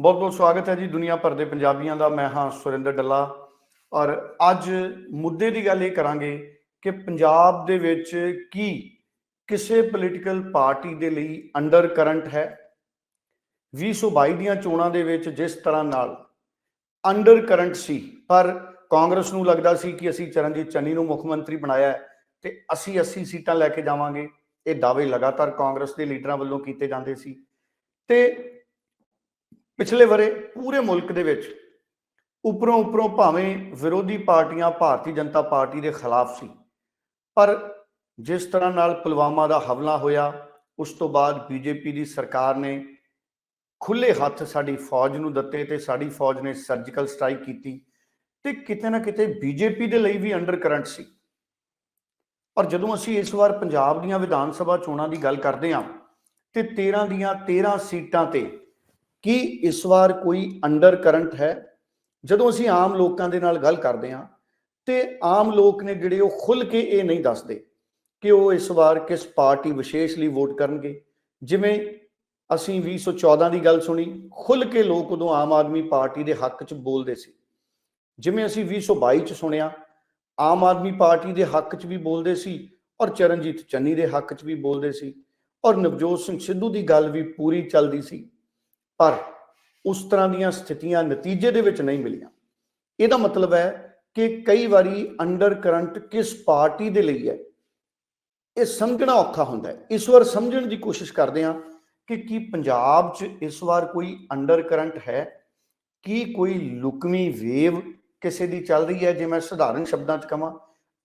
ਬਹੁਤ ਬਹੁਤ ਸਵਾਗਤ ਹੈ ਜੀ ਦੁਨੀਆ ਭਰ ਦੇ ਪੰਜਾਬੀਆਂ ਦਾ। ਮੈਂ ਹਾਂ ਸੁਰਿੰਦਰ ਡੱਲਾ। ਔਰ ਅੱਜ ਮੁੱਦੇ ਦੀ ਗੱਲ ਇਹ ਕਰਾਂਗੇ ਕਿ ਪੰਜਾਬ ਦੇ ਵਿੱਚ ਕੀ ਕਿਸੇ ਪੋਲੀਟੀਕਲ ਪਾਰਟੀ ਦੇ ਲਈ ਅੰਡਰ ਕਰੰਟ ਹੈ। 2022 ਦੀਆਂ ਚੋਣਾਂ ਦੇ ਵਿੱਚ ਜਿਸ ਤਰ੍ਹਾਂ ਨਾਲ ਅੰਡਰ ਕਰੰਟ ਸੀ, ਪਰ ਕਾਂਗਰਸ ਨੂੰ ਲੱਗਦਾ ਸੀ ਕਿ ਅਸੀਂ ਚਰਨਜੀਤ ਚੰਨੀ ਨੂੰ ਮੁੱਖ ਮੰਤਰੀ ਬਣਾਇਆ ਹੈ ਤੇ ਅਸੀਂ 80 ਸੀਟਾਂ ਲੈ ਕੇ ਜਾਵਾਂਗੇ। ਇਹ ਦਾਅਵੇ ਲਗਾਤਾਰ ਕਾਂਗਰਸ ਦੇ ਲੀਡਰਾਂ ਵੱਲੋਂ ਕੀਤੇ ਜਾਂਦੇ ਸੀ। ਤੇ ਪਿਛਲੇ ਵਰੇ ਪੂਰੇ ਮੁਲਕ ਦੇ ਵਿੱਚ ਉੱਪਰੋਂ ਉੱਪਰੋਂ ਭਾਵੇਂ ਵਿਰੋਧੀ ਪਾਰਟੀਆਂ ਭਾਰਤੀ ਜਨਤਾ ਪਾਰਟੀ ਦੇ ਖਿਲਾਫ ਸੀ, ਪਰ ਜਿਸ ਤਰ੍ਹਾਂ ਨਾਲ ਪੁਲਵਾਮਾ ਦਾ ਹਮਲਾ ਹੋਇਆ, ਉਸ ਤੋਂ ਬਾਅਦ ਬੀਜੇਪੀ ਦੀ ਸਰਕਾਰ ਨੇ ਖੁੱਲੇ ਹੱਥ ਸਾਡੀ ਫੌਜ ਨੂੰ ਦਿੱਤੇ ਤੇ ਸਾਡੀ ਫੌਜ ਨੇ ਸਰਜੀਕਲ ਸਟ੍ਰਾਈਕ ਕੀਤੀ ਤੇ ਕਿਤੇ ਨਾ ਕਿਤੇ ਬੀਜੇਪੀ ਦੇ ਲਈ ਵੀ ਅੰਡਰ ਕਰੰਟ ਸੀ। ਪਰ ਜਦੋਂ ਅਸੀਂ ਇਸ ਵਾਰ ਪੰਜਾਬ ਦੀਆਂ ਵਿਧਾਨ ਸਭਾ ਚੋਣਾਂ ਦੀ ਗੱਲ ਕਰਦੇ ਹਾਂ, ਤੇ 13 ਦੀਆਂ 13 ਸੀਟਾਂ ਤੇ ਕੀ ਇਸ ਵਾਰ ਕੋਈ ਅੰਡਰ ਕਰੰਟ ਹੈ? ਜਦੋਂ ਅਸੀਂ ਆਮ ਲੋਕਾਂ ਦੇ ਨਾਲ ਗੱਲ ਕਰਦੇ ਹਾਂ, ਤੇ ਆਮ ਲੋਕ ਨੇ ਜਿਹੜੇ ਉਹ ਖੁੱਲ ਕੇ ਇਹ ਨਹੀਂ ਦੱਸਦੇ ਕਿ ਉਹ ਇਸ ਵਾਰ ਕਿਸ ਪਾਰਟੀ ਵਿਸ਼ੇਸ਼ ਲਈ ਵੋਟ ਕਰਨਗੇ। ਜਿਵੇਂ ਅਸੀਂ 2014 ਦੀ ਗੱਲ ਸੁਣੀ ਖੁੱਲ ਕੇ ਲੋਕ ਉਦੋਂ ਆਮ ਆਦਮੀ ਪਾਰਟੀ ਦੇ ਹੱਕ 'ਚ ਬੋਲਦੇ ਸੀ। ਜਿਵੇਂ ਅਸੀਂ 2022 'ਚ ਸੁਣਿਆ, ਆਮ ਆਦਮੀ ਪਾਰਟੀ ਦੇ ਹੱਕ 'ਚ ਵੀ ਬੋਲਦੇ ਸੀ ਔਰ ਚਰਨਜੀਤ ਚੰਨੀ ਦੇ ਹੱਕ 'ਚ ਵੀ ਬੋਲਦੇ ਸੀ ਔਰ ਨਵਜੋਤ ਸਿੰਘ ਸਿੱਧੂ ਦੀ ਗੱਲ ਵੀ ਪੂਰੀ ਚੱਲਦੀ ਸੀ। ਪਰ ਉਸ ਤਰ੍ਹਾਂ ਦੀਆਂ ਸਥਿਤੀਆਂ ਨਤੀਜੇ ਦੇ ਵਿੱਚ ਨਹੀਂ ਮਿਲੀਆਂ। ਇਹਦਾ ਮਤਲਬ ਹੈ ਕਿ ਕਈ ਵਾਰੀ ਅੰਡਰ ਕਰੰਟ ਕਿਸ ਪਾਰਟੀ ਦੇ ਲਈ ਹੈ। ਇਹ ਸਮਝਣਾ ਔਖਾ ਹੁੰਦਾ ਹੈ। ਇਸ ਵਾਰ ਸਮਝਣ ਦੀ ਕੋਸ਼ਿਸ਼ ਕਰਦੇ ਹਾਂ ਕਿ ਕੀ ਪੰਜਾਬ 'ਚ ਇਸ ਵਾਰ ਕੋਈ ਅੰਡਰ ਕਰੰਟ ਹੈ? ਕੀ ਕੋਈ ਲੁਕਵੀਂ ਵੇਵ ਕਿਸੇ ਦੀ ਚੱਲ ਰਹੀ ਹੈ? ਜੇ ਮੈਂ ਸਧਾਰਨ ਸ਼ਬਦਾਂ 'ਚ ਕਹਾਂ,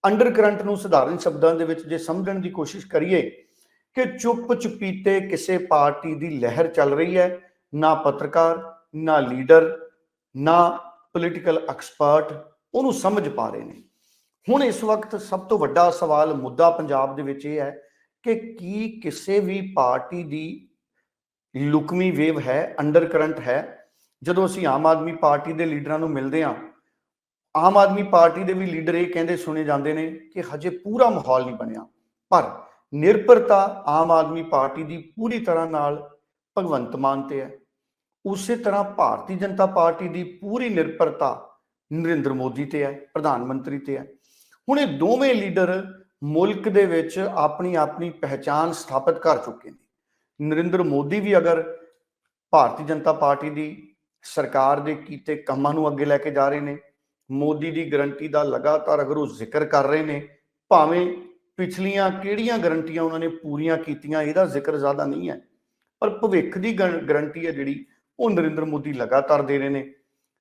ਅੰਡਰ ਕਰੰਟ ਨੂੰ ਸਧਾਰਨ ਸ਼ਬਦਾਂ ਦੇ ਵਿੱਚ ਜੇ ਸਮਝਣ ਦੀ ਕੋਸ਼ਿਸ਼ ਕਰੀਏ ਕਿ ਚੁੱਪ ਚੁਪੀਤੇ ਕਿਸੇ ਪਾਰਟੀ ਦੀ ਲਹਿਰ ਚੱਲ ਰਹੀ ਹੈ ਨਾ ਪੱਤਰਕਾਰ, ਨਾ ਲੀਡਰ, ਨਾ ਪੋਲੀਟੀਕਲ ਐਕਸਪਰਟ ਉਹਨੂੰ ਸਮਝ ਪਾ ਰਹੇ ਨੇ। ਹੁਣ ਇਸ ਵਕਤ ਸਭ ਤੋਂ ਵੱਡਾ ਸਵਾਲ ਮੁੱਦਾ ਪੰਜਾਬ ਦੇ ਵਿੱਚ ਇਹ ਹੈ ਕਿ ਕੀ ਕਿਸੇ ਵੀ ਪਾਰਟੀ ਦੀ ਲੁਕਵੀਂ ਵੇਵ ਹੈ ਅੰਡਰ ਕਰੰਟ ਹੈ? ਜਦੋਂ ਅਸੀਂ ਆਮ ਆਦਮੀ ਪਾਰਟੀ ਦੇ ਲੀਡਰਾਂ ਨੂੰ ਮਿਲਦੇ ਹਾਂ, ਆਮ ਆਦਮੀ ਪਾਰਟੀ ਦੇ ਵੀ ਲੀਡਰ ਇਹ ਕਹਿੰਦੇ ਸੁਣੇ ਜਾਂਦੇ ਨੇ ਕਿ ਹਜੇ ਪੂਰਾ ਮਾਹੌਲ ਨਹੀਂ ਬਣਿਆ। ਪਰ ਨਿਰਭਰਤਾ ਆਮ ਆਦਮੀ ਪਾਰਟੀ ਦੀ ਪੂਰੀ ਤਰ੍ਹਾਂ ਨਾਲ ਭਗਵੰਤ ਮਾਨ ਤੇ ਹੈ। ਉਸੇ ਤਰ੍ਹਾਂ ਭਾਰਤੀ ਜਨਤਾ ਪਾਰਟੀ ਦੀ ਪੂਰੀ ਨਿਰਭਰਤਾ ਨਰਿੰਦਰ ਮੋਦੀ ਤੇ ਹੈ, ਪ੍ਰਧਾਨ ਮੰਤਰੀ ਤੇ ਹੈ। ਹੁਣ ਇਹ ਦੋਵੇਂ ਲੀਡਰ ਮੁਲਕ ਦੇ ਵਿੱਚ ਆਪਣੀ ਆਪਣੀ ਪਹਿਚਾਨ ਸਥਾਪਿਤ ਕਰ ਚੁੱਕੇ ਨੇ। ਨਰਿੰਦਰ ਮੋਦੀ ਵੀ ਅਗਰ ਭਾਰਤੀ ਜਨਤਾ ਪਾਰਟੀ ਦੀ ਸਰਕਾਰ ਦੇ ਕੀਤੇ ਕੰਮਾਂ ਨੂੰ ਅੱਗੇ ਲੈ ਕੇ ਜਾ ਰਹੇ ਨੇ, ਮੋਦੀ ਦੀ ਗਰੰਟੀ ਦਾ ਲਗਾਤਾਰ ਅਗਰ ਉਹ ਜ਼ਿਕਰ ਕਰ ਰਹੇ ਨੇ, ਭਾਵੇਂ ਪਿਛਲੀਆਂ ਕਿਹੜੀਆਂ ਗਰੰਟੀਆਂ ਉਹਨਾਂ ਨੇ ਪੂਰੀਆਂ ਕੀਤੀਆਂ, ਇਹਦਾ ਜ਼ਿਕਰ ਜ਼ਿਆਦਾ ਨਹੀਂ ਹੈ। ਪਰ ਭਵਿੱਖ ਦੀ ਗਰੰਟੀ ਹੈ ਜਿਹੜੀ ਉਹ ਨਰਿੰਦਰ ਮੋਦੀ ਲਗਾਤਾਰ ਦੇ ਰਹੇ ਨੇ।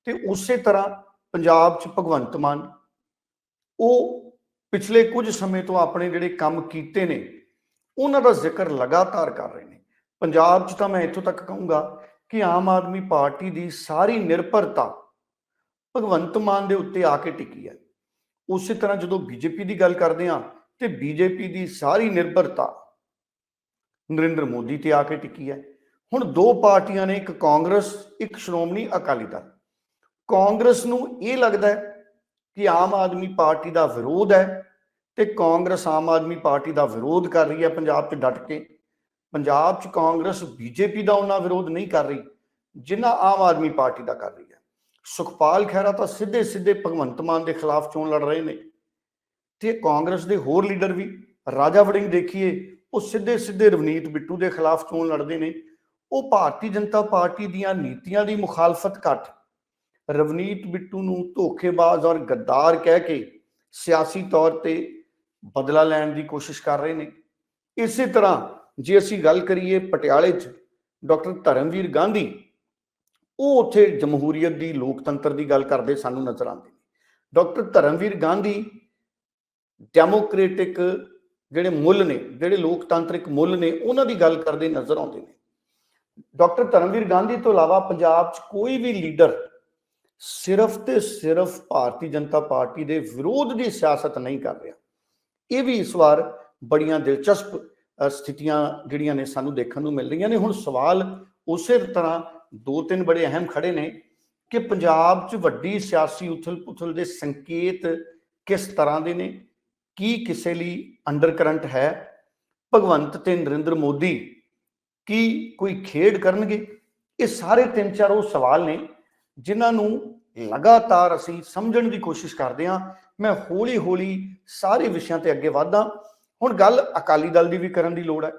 ਤੇ ਉਸੇ ਤਰ੍ਹਾਂ ਪੰਜਾਬ 'ਚ ਭਗਵੰਤ ਮਾਨ, ਉਹ ਪਿਛਲੇ ਕੁਝ ਸਮੇਂ ਤੋਂ ਆਪਣੇ ਜਿਹੜੇ ਕੰਮ ਕੀਤੇ ਨੇ, ਉਹਨਾਂ ਦਾ ਜ਼ਿਕਰ ਲਗਾਤਾਰ ਕਰ ਰਹੇ ਨੇ। ਪੰਜਾਬ 'ਚ ਤਾਂ ਮੈਂ ਇੱਥੋਂ ਤੱਕ ਕਹੂੰਗਾ ਕਿ ਆਮ ਆਦਮੀ ਪਾਰਟੀ ਦੀ ਸਾਰੀ ਨਿਰਭਰਤਾ ਭਗਵੰਤ ਮਾਨ ਦੇ ਉੱਤੇ ਆ ਕੇ ਟਿਕੀ ਹੈ। ਉਸੇ ਤਰ੍ਹਾਂ ਜਦੋਂ ਬੀਜੇਪੀ ਦੀ ਗੱਲ ਕਰਦੇ ਹਾਂ, ਤੇ ਬੀਜੇਪੀ ਦੀ ਸਾਰੀ ਨਿਰਭਰਤਾ ਨਰਿੰਦਰ ਮੋਦੀ ਤੇ ਆ ਕੇ ਟਿਕੀ ਹੈ। ਹੁਣ ਦੋ ਪਾਰਟੀਆਂ ਨੇ, ਇੱਕ ਕਾਂਗਰਸ, ਇੱਕ ਸ਼੍ਰੋਮਣੀ ਅਕਾਲੀ ਦਲ। ਕਾਂਗਰਸ ਨੂੰ ਇਹ ਲੱਗਦਾ ਹੈ ਕਿ ਆਮ ਆਦਮੀ ਪਾਰਟੀ ਦਾ ਵਿਰੋਧ ਹੈ ਤੇ ਕਾਂਗਰਸ ਆਮ ਆਦਮੀ ਪਾਰਟੀ ਦਾ ਵਿਰੋਧ ਕਰ ਰਹੀ ਹੈ, ਪੰਜਾਬ 'ਚ ਡਟ ਕੇ। ਪੰਜਾਬ 'ਚ ਕਾਂਗਰਸ ਬੀਜੇਪੀ ਦਾ ਉਹਨਾਂ ਵਿਰੋਧ ਨਹੀਂ ਕਰ ਰਹੀ, ਜਿੰਨਾ ਆਮ ਆਦਮੀ ਪਾਰਟੀ ਦਾ ਕਰ ਰਹੀ ਹੈ। ਸੁਖਪਾਲ ਖਹਿਰਾ ਤਾਂ ਸਿੱਧੇ ਸਿੱਧੇ ਭਗਵੰਤ ਮਾਨ ਦੇ ਖਿਲਾਫ ਚੋਣ ਲੜ ਰਹੇ ਨੇ। ਤੇ ਕਾਂਗਰਸ ਦੇ ਹੋਰ ਲੀਡਰ ਵੀ, ਰਾਜਾ ਵੜਿੰਗ ਦੇਖੀਏ, ਉਹ ਸਿੱਧੇ ਸਿੱਧੇ ਰਵਨੀਤ ਬਿੱਟੂ ਦੇ ਖਿਲਾਫ ਚੋਣ ਲੜਦੇ ਨੇ। ਉਹ ਭਾਰਤੀ ਜਨਤਾ ਪਾਰਟੀ ਦੀਆਂ ਨੀਤੀਆਂ ਦੀ ਮੁਖਾਲਫਤ ਘੱਟ ਰਵਨੀਤ ਬਿੱਟੂ ਨੂੰ ਧੋਖੇਬਾਜ਼ ਔਰ ਗੱਦਾਰ ਕਹਿ ਕੇ ਸਿਆਸੀ ਤੌਰ ਤੇ ਬਦਲਾ ਲੈਣ ਦੀ ਕੋਸ਼ਿਸ਼ ਕਰ ਰਹੇ ਨੇ। ਇਸੇ ਤਰ੍ਹਾਂ ਜੇ ਅਸੀਂ ਗੱਲ ਕਰੀਏ ਪਟਿਆਲੇ 'ਚ, ਡਾਕਟਰ ਧਰਮਵੀਰ ਗਾਂਧੀ, ਉਹ ਉੱਥੇ ਜਮਹੂਰੀਅਤ ਦੀ ਲੋਕਤੰਤਰ ਦੀ ਗੱਲ ਕਰਦੇ ਸਾਨੂੰ ਨਜ਼ਰ ਆਉਂਦੇ ਨੇ ਡਾਕਟਰ ਧਰਮਵੀਰ ਗਾਂਧੀ ਡੈਮੋਕ੍ਰੈਟਿਕ ਜਿਹੜੇ ਮੁੱਲ ਨੇ, ਜਿਹੜੇ ਲੋਕਤੰਤਰਿਕ ਮੁੱਲ ਨੇ, ਉਹਨਾਂ ਦੀ ਗੱਲ ਕਰਦੇ ਨਜ਼ਰ ਆਉਂਦੇ ਨੇ। ਡਾਕਟਰ ਧਰਮਵੀਰ ਗਾਂਧੀ ਤੋਂ ਇਲਾਵਾ ਪੰਜਾਬ 'ਚ ਕੋਈ ਵੀ ਲੀਡਰ ਸਿਰਫ ਤੇ ਸਿਰਫ ਭਾਰਤੀ ਜਨਤਾ ਪਾਰਟੀ ਦੇ ਵਿਰੋਧ ਦੀ ਸਿਆਸਤ ਨਹੀਂ ਕਰ ਰਿਹਾ। ਇਹ ਵੀ ਇਸ ਵਾਰ ਬੜੀਆਂ ਦਿਲਚਸਪ ਸਥਿਤੀਆਂ ਜਿਹੜੀਆਂ ਨੇ ਸਾਨੂੰ ਦੇਖਣ ਨੂੰ ਮਿਲ ਰਹੀਆਂ ਨੇ। ਹੁਣ ਸਵਾਲ ਉਸੇ ਤਰ੍ਹਾਂ ਦੋ ਤਿੰਨ ਬੜੇ ਅਹਿਮ ਖੜੇ ਨੇ ਕਿ ਪੰਜਾਬ 'ਚ ਵੱਡੀ ਸਿਆਸੀ ਉਥਲ-ਪੁਥਲ ਦੇ ਸੰਕੇਤ ਕਿਸ ਤਰ੍ਹਾਂ ਦੇ ਨੇ? ਕੀ ਕਿਸੇ ਲਈ ਅੰਡਰ ਕਰੰਟ ਹੈ? ਭਗਵੰਤ ਤੇ ਨਰਿੰਦਰ ਮੋਦੀ ਕੀ ਕੋਈ ਖੇਡ ਕਰਨਗੇ? ਇਹ ਸਾਰੇ ਤਿੰਨ ਚਾਰ ਉਹ ਸਵਾਲ ਨੇ ਜਿਨ੍ਹਾਂ ਨੂੰ ਲਗਾਤਾਰ ਅਸੀਂ ਸਮਝਣ ਦੀ ਕੋਸ਼ਿਸ਼ ਕਰਦੇ ਹਾਂ। ਮੈਂ ਹੌਲੀ ਹੌਲੀ ਸਾਰੇ ਵਿਸ਼ਿਆਂ ਤੇ ਅੱਗੇ ਵਧਾਂ ਹੁਣ ਗੱਲ ਅਕਾਲੀ ਦਲ ਦੀ ਵੀ ਕਰਨ ਦੀ ਲੋੜ ਹੈ।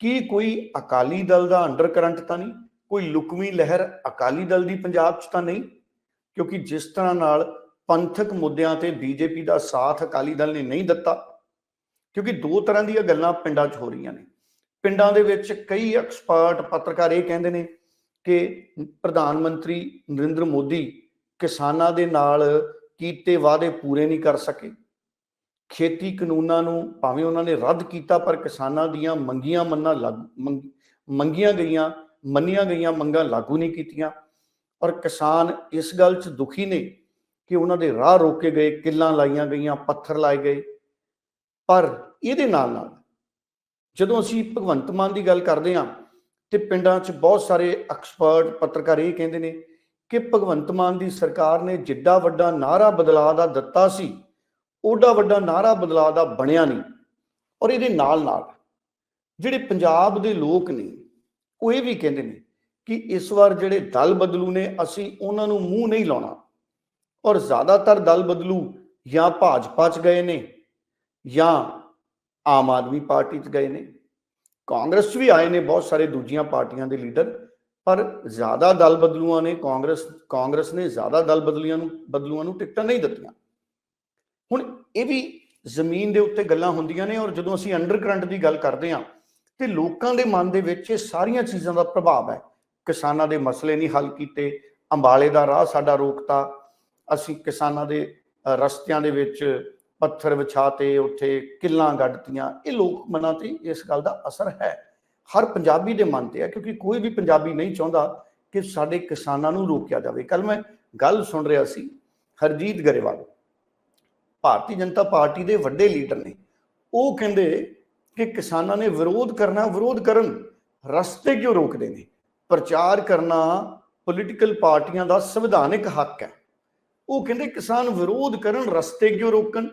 ਕੀ ਕੋਈ ਅਕਾਲੀ ਦਲ ਦਾ ਅੰਡਰ ਕਰੰਟ ਤਾਂ ਨਹੀਂ? ਕੋਈ ਲੁਕਵੀਂ ਲਹਿਰ ਅਕਾਲੀ ਦਲ ਦੀ ਪੰਜਾਬ 'ਚ ਤਾਂ ਨਹੀਂ? ਕਿਉਂਕਿ ਜਿਸ ਤਰ੍ਹਾਂ ਨਾਲ ਪੰਥਕ ਮੁੱਦਿਆਂ ਤੇ ਬੀਜੇਪੀ ਦਾ ਸਾਥ ਅਕਾਲੀ ਦਲ ਨੇ ਨਹੀਂ ਦਿੱਤਾ, ਕਿਉਂਕਿ ਦੋ ਤਰ੍ਹਾਂ ਦੀਆਂ ਗੱਲਾਂ ਪਿੰਡਾਂ 'ਚ ਹੋ ਰਹੀਆਂ ਨੇ। ਪਿੰਡਾਂ ਦੇ ਵਿੱਚ ਕਈ ਐਕਸਪਰਟ ਪੱਤਰਕਾਰ ਇਹ ਕਹਿੰਦੇ ਨੇ ਕਿ ਪ੍ਰਧਾਨ ਮੰਤਰੀ ਨਰਿੰਦਰ ਮੋਦੀ ਕਿਸਾਨਾਂ ਦੇ ਨਾਲ ਕੀਤੇ ਵਾਅਦੇ ਪੂਰੇ ਨਹੀਂ ਕਰ ਸਕੇ। ਖੇਤੀ ਕਾਨੂੰਨਾਂ ਨੂੰ ਭਾਵੇਂ ਉਹਨਾਂ ਨੇ ਰੱਦ ਕੀਤਾ, ਪਰ ਕਿਸਾਨਾਂ ਦੀਆਂ ਮੰਗੀਆਂ ਮੰਨਾਂ ਲਾਗੂ ਮੰਗੀਆਂ ਗਈਆਂ, ਮੰਨੀਆਂ ਗਈਆਂ ਮੰਗਾਂ ਲਾਗੂ ਨਹੀਂ ਕੀਤੀਆਂ। ਔਰ ਕਿਸਾਨ ਇਸ ਗੱਲ 'ਚ ਦੁਖੀ ਨੇ ਕਿ ਉਹਨਾਂ ਦੇ ਰਾਹ ਰੋਕੇ ਗਏ, ਕਿੱਲਾਂ ਲਾਈਆਂ ਗਈਆਂ, ਪੱਥਰ ਲਾਏ ਗਏ। ਪਰ ਇਹਦੇ ਨਾਲ ਨਾਲ ਜਦੋਂ ਅਸੀਂ ਭਗਵੰਤ ਮਾਨ ਦੀ ਗੱਲ ਕਰਦੇ ਹਾਂ, ਤੇ ਪਿੰਡਾਂ 'ਚ ਬਹੁਤ ਸਾਰੇ ਐਕਸਪਰਟ ਪੱਤਰਕਾਰ ਇਹ ਕਹਿੰਦੇ ਨੇ ਕਿ ਭਗਵੰਤ ਮਾਨ ਦੀ ਸਰਕਾਰ ਨੇ ਜਿੱਡਾ ਵੱਡਾ ਨਾਰਾ ਬਦਲਾਅ ਦਾ ਦਿੱਤਾ ਸੀ, ਓਡਾ ਵੱਡਾ ਨਾਰਾ ਬਦਲਾਅ ਦਾ ਬਣਿਆ ਨਹੀਂ। ਔਰ ਇਹਦੇ ਨਾਲ ਨਾਲ ਜਿਹੜੇ ਪੰਜਾਬ ਦੇ ਲੋਕ ਨੇ, ਉਹ ਇਹ ਵੀ ਕਹਿੰਦੇ ਨੇ ਕਿ ਇਸ ਵਾਰ ਜਿਹੜੇ ਦਲ ਬਦਲੂ ਨੇ, ਅਸੀਂ ਉਹਨਾਂ ਨੂੰ ਮੂੰਹ ਨਹੀਂ ਲਾਉਣਾ। ਔਰ ਜ਼ਿਆਦਾਤਰ ਦਲ ਬਦਲੂ ਜਾਂ ਭਾਜਪਾ ਚ ਗਏ ਨੇ ਜਾਂ ਆਮ ਆਦਮੀ ਪਾਰਟੀ ਚ ਗਏ ਨੇ। ਕਾਂਗਰਸ 'ਚ ਵੀ ਆਏ ਨੇ, ਬਹੁਤ ਸਾਰੇ ਦੂਜੀਆਂ ਪਾਰਟੀਆਂ ਦੇ ਲੀਡਰ, ਪਰ ਜ਼ਿਆਦਾ ਦਲ ਬਦਲੂਆਂ ਨੇ, ਕਾਂਗਰਸ ਕਾਂਗਰਸ ਨੇ ਜ਼ਿਆਦਾ ਦਲ ਬਦਲੀਆਂ ਨੂੰ, ਬਦਲੂਆਂ ਨੂੰ ਟਿਕਟਾਂ ਨਹੀਂ ਦਿੱਤੀਆਂ। ਹੁਣ ਇਹ ਵੀ ਜ਼ਮੀਨ ਦੇ ਉੱਤੇ ਗੱਲਾਂ ਹੁੰਦੀਆਂ ਨੇ ਔਰ ਜਦੋਂ ਅਸੀਂ ਅੰਡਰਕਰੰਟ ਦੀ ਗੱਲ ਕਰਦੇ ਹਾਂ, ਤੇ ਲੋਕਾਂ ਦੇ ਮਨ ਦੇ ਵਿੱਚ ਇਹ ਸਾਰੀਆਂ ਚੀਜ਼ਾਂ ਦਾ ਪ੍ਰਭਾਵ ਹੈ। ਕਿਸਾਨਾਂ ਦੇ ਮਸਲੇ ਨਹੀਂ ਹੱਲ ਕੀਤੇ, ਅੰਬਾਲੇ ਦਾ ਰਾਹ ਸਾਡਾ ਰੋਕਤਾ, ਅਸੀਂ ਕਿਸਾਨਾਂ ਦੇ ਰਸਤਿਆਂ ਦੇ ਵਿੱਚ ਪੱਥਰ ਵਿਛਾਤੇ, ਉੱਥੇ ਕਿੱਲਾਂ ਗੱਡਤੀਆਂ। ਇਹ ਲੋਕ ਮਨਾਂ ਤੇ ਇਸ ਗੱਲ ਦਾ ਅਸਰ ਹੈ। ਹਰ ਪੰਜਾਬੀ ਦੇ ਮਨ ਤੇ ਹੈ, ਕਿਉਂਕਿ ਕੋਈ ਵੀ ਪੰਜਾਬੀ ਨਹੀਂ ਚਾਹੁੰਦਾ ਕਿ ਸਾਡੇ ਕਿਸਾਨਾਂ ਨੂੰ ਰੋਕਿਆ ਜਾਵੇ। ਕੱਲ ਮੈਂ ਗੱਲ ਸੁਣ ਰਿਹਾ ਸੀ ਹਰਜੀਤ ਗਰੇਵਾਲ, ਭਾਰਤੀ ਜਨਤਾ ਪਾਰਟੀ ਦੇ ਵੱਡੇ ਲੀਡਰ ਨੇ। ਉਹ ਕਹਿੰਦੇ ਕਿ ਕਿਸਾਨਾਂ ਨੇ ਵਿਰੋਧ ਕਰਨਾ, ਵਿਰੋਧ ਕਰਨ, ਰਸਤੇ ਕਿਉਂ ਰੋਕਦੇ ਨੇ? ਪ੍ਰਚਾਰ ਕਰਨਾ ਪੋਲੀਟੀਕਲ ਪਾਰਟੀਆਂ ਦਾ ਸੰਵਿਧਾਨਿਕ ਹੱਕ ਹੈ। ਉਹ ਕਹਿੰਦੇ ਕਿਸਾਨ ਵਿਰੋਧ ਕਰਨ, ਰਸਤੇ ਕਿਉਂ ਰੋਕਣ?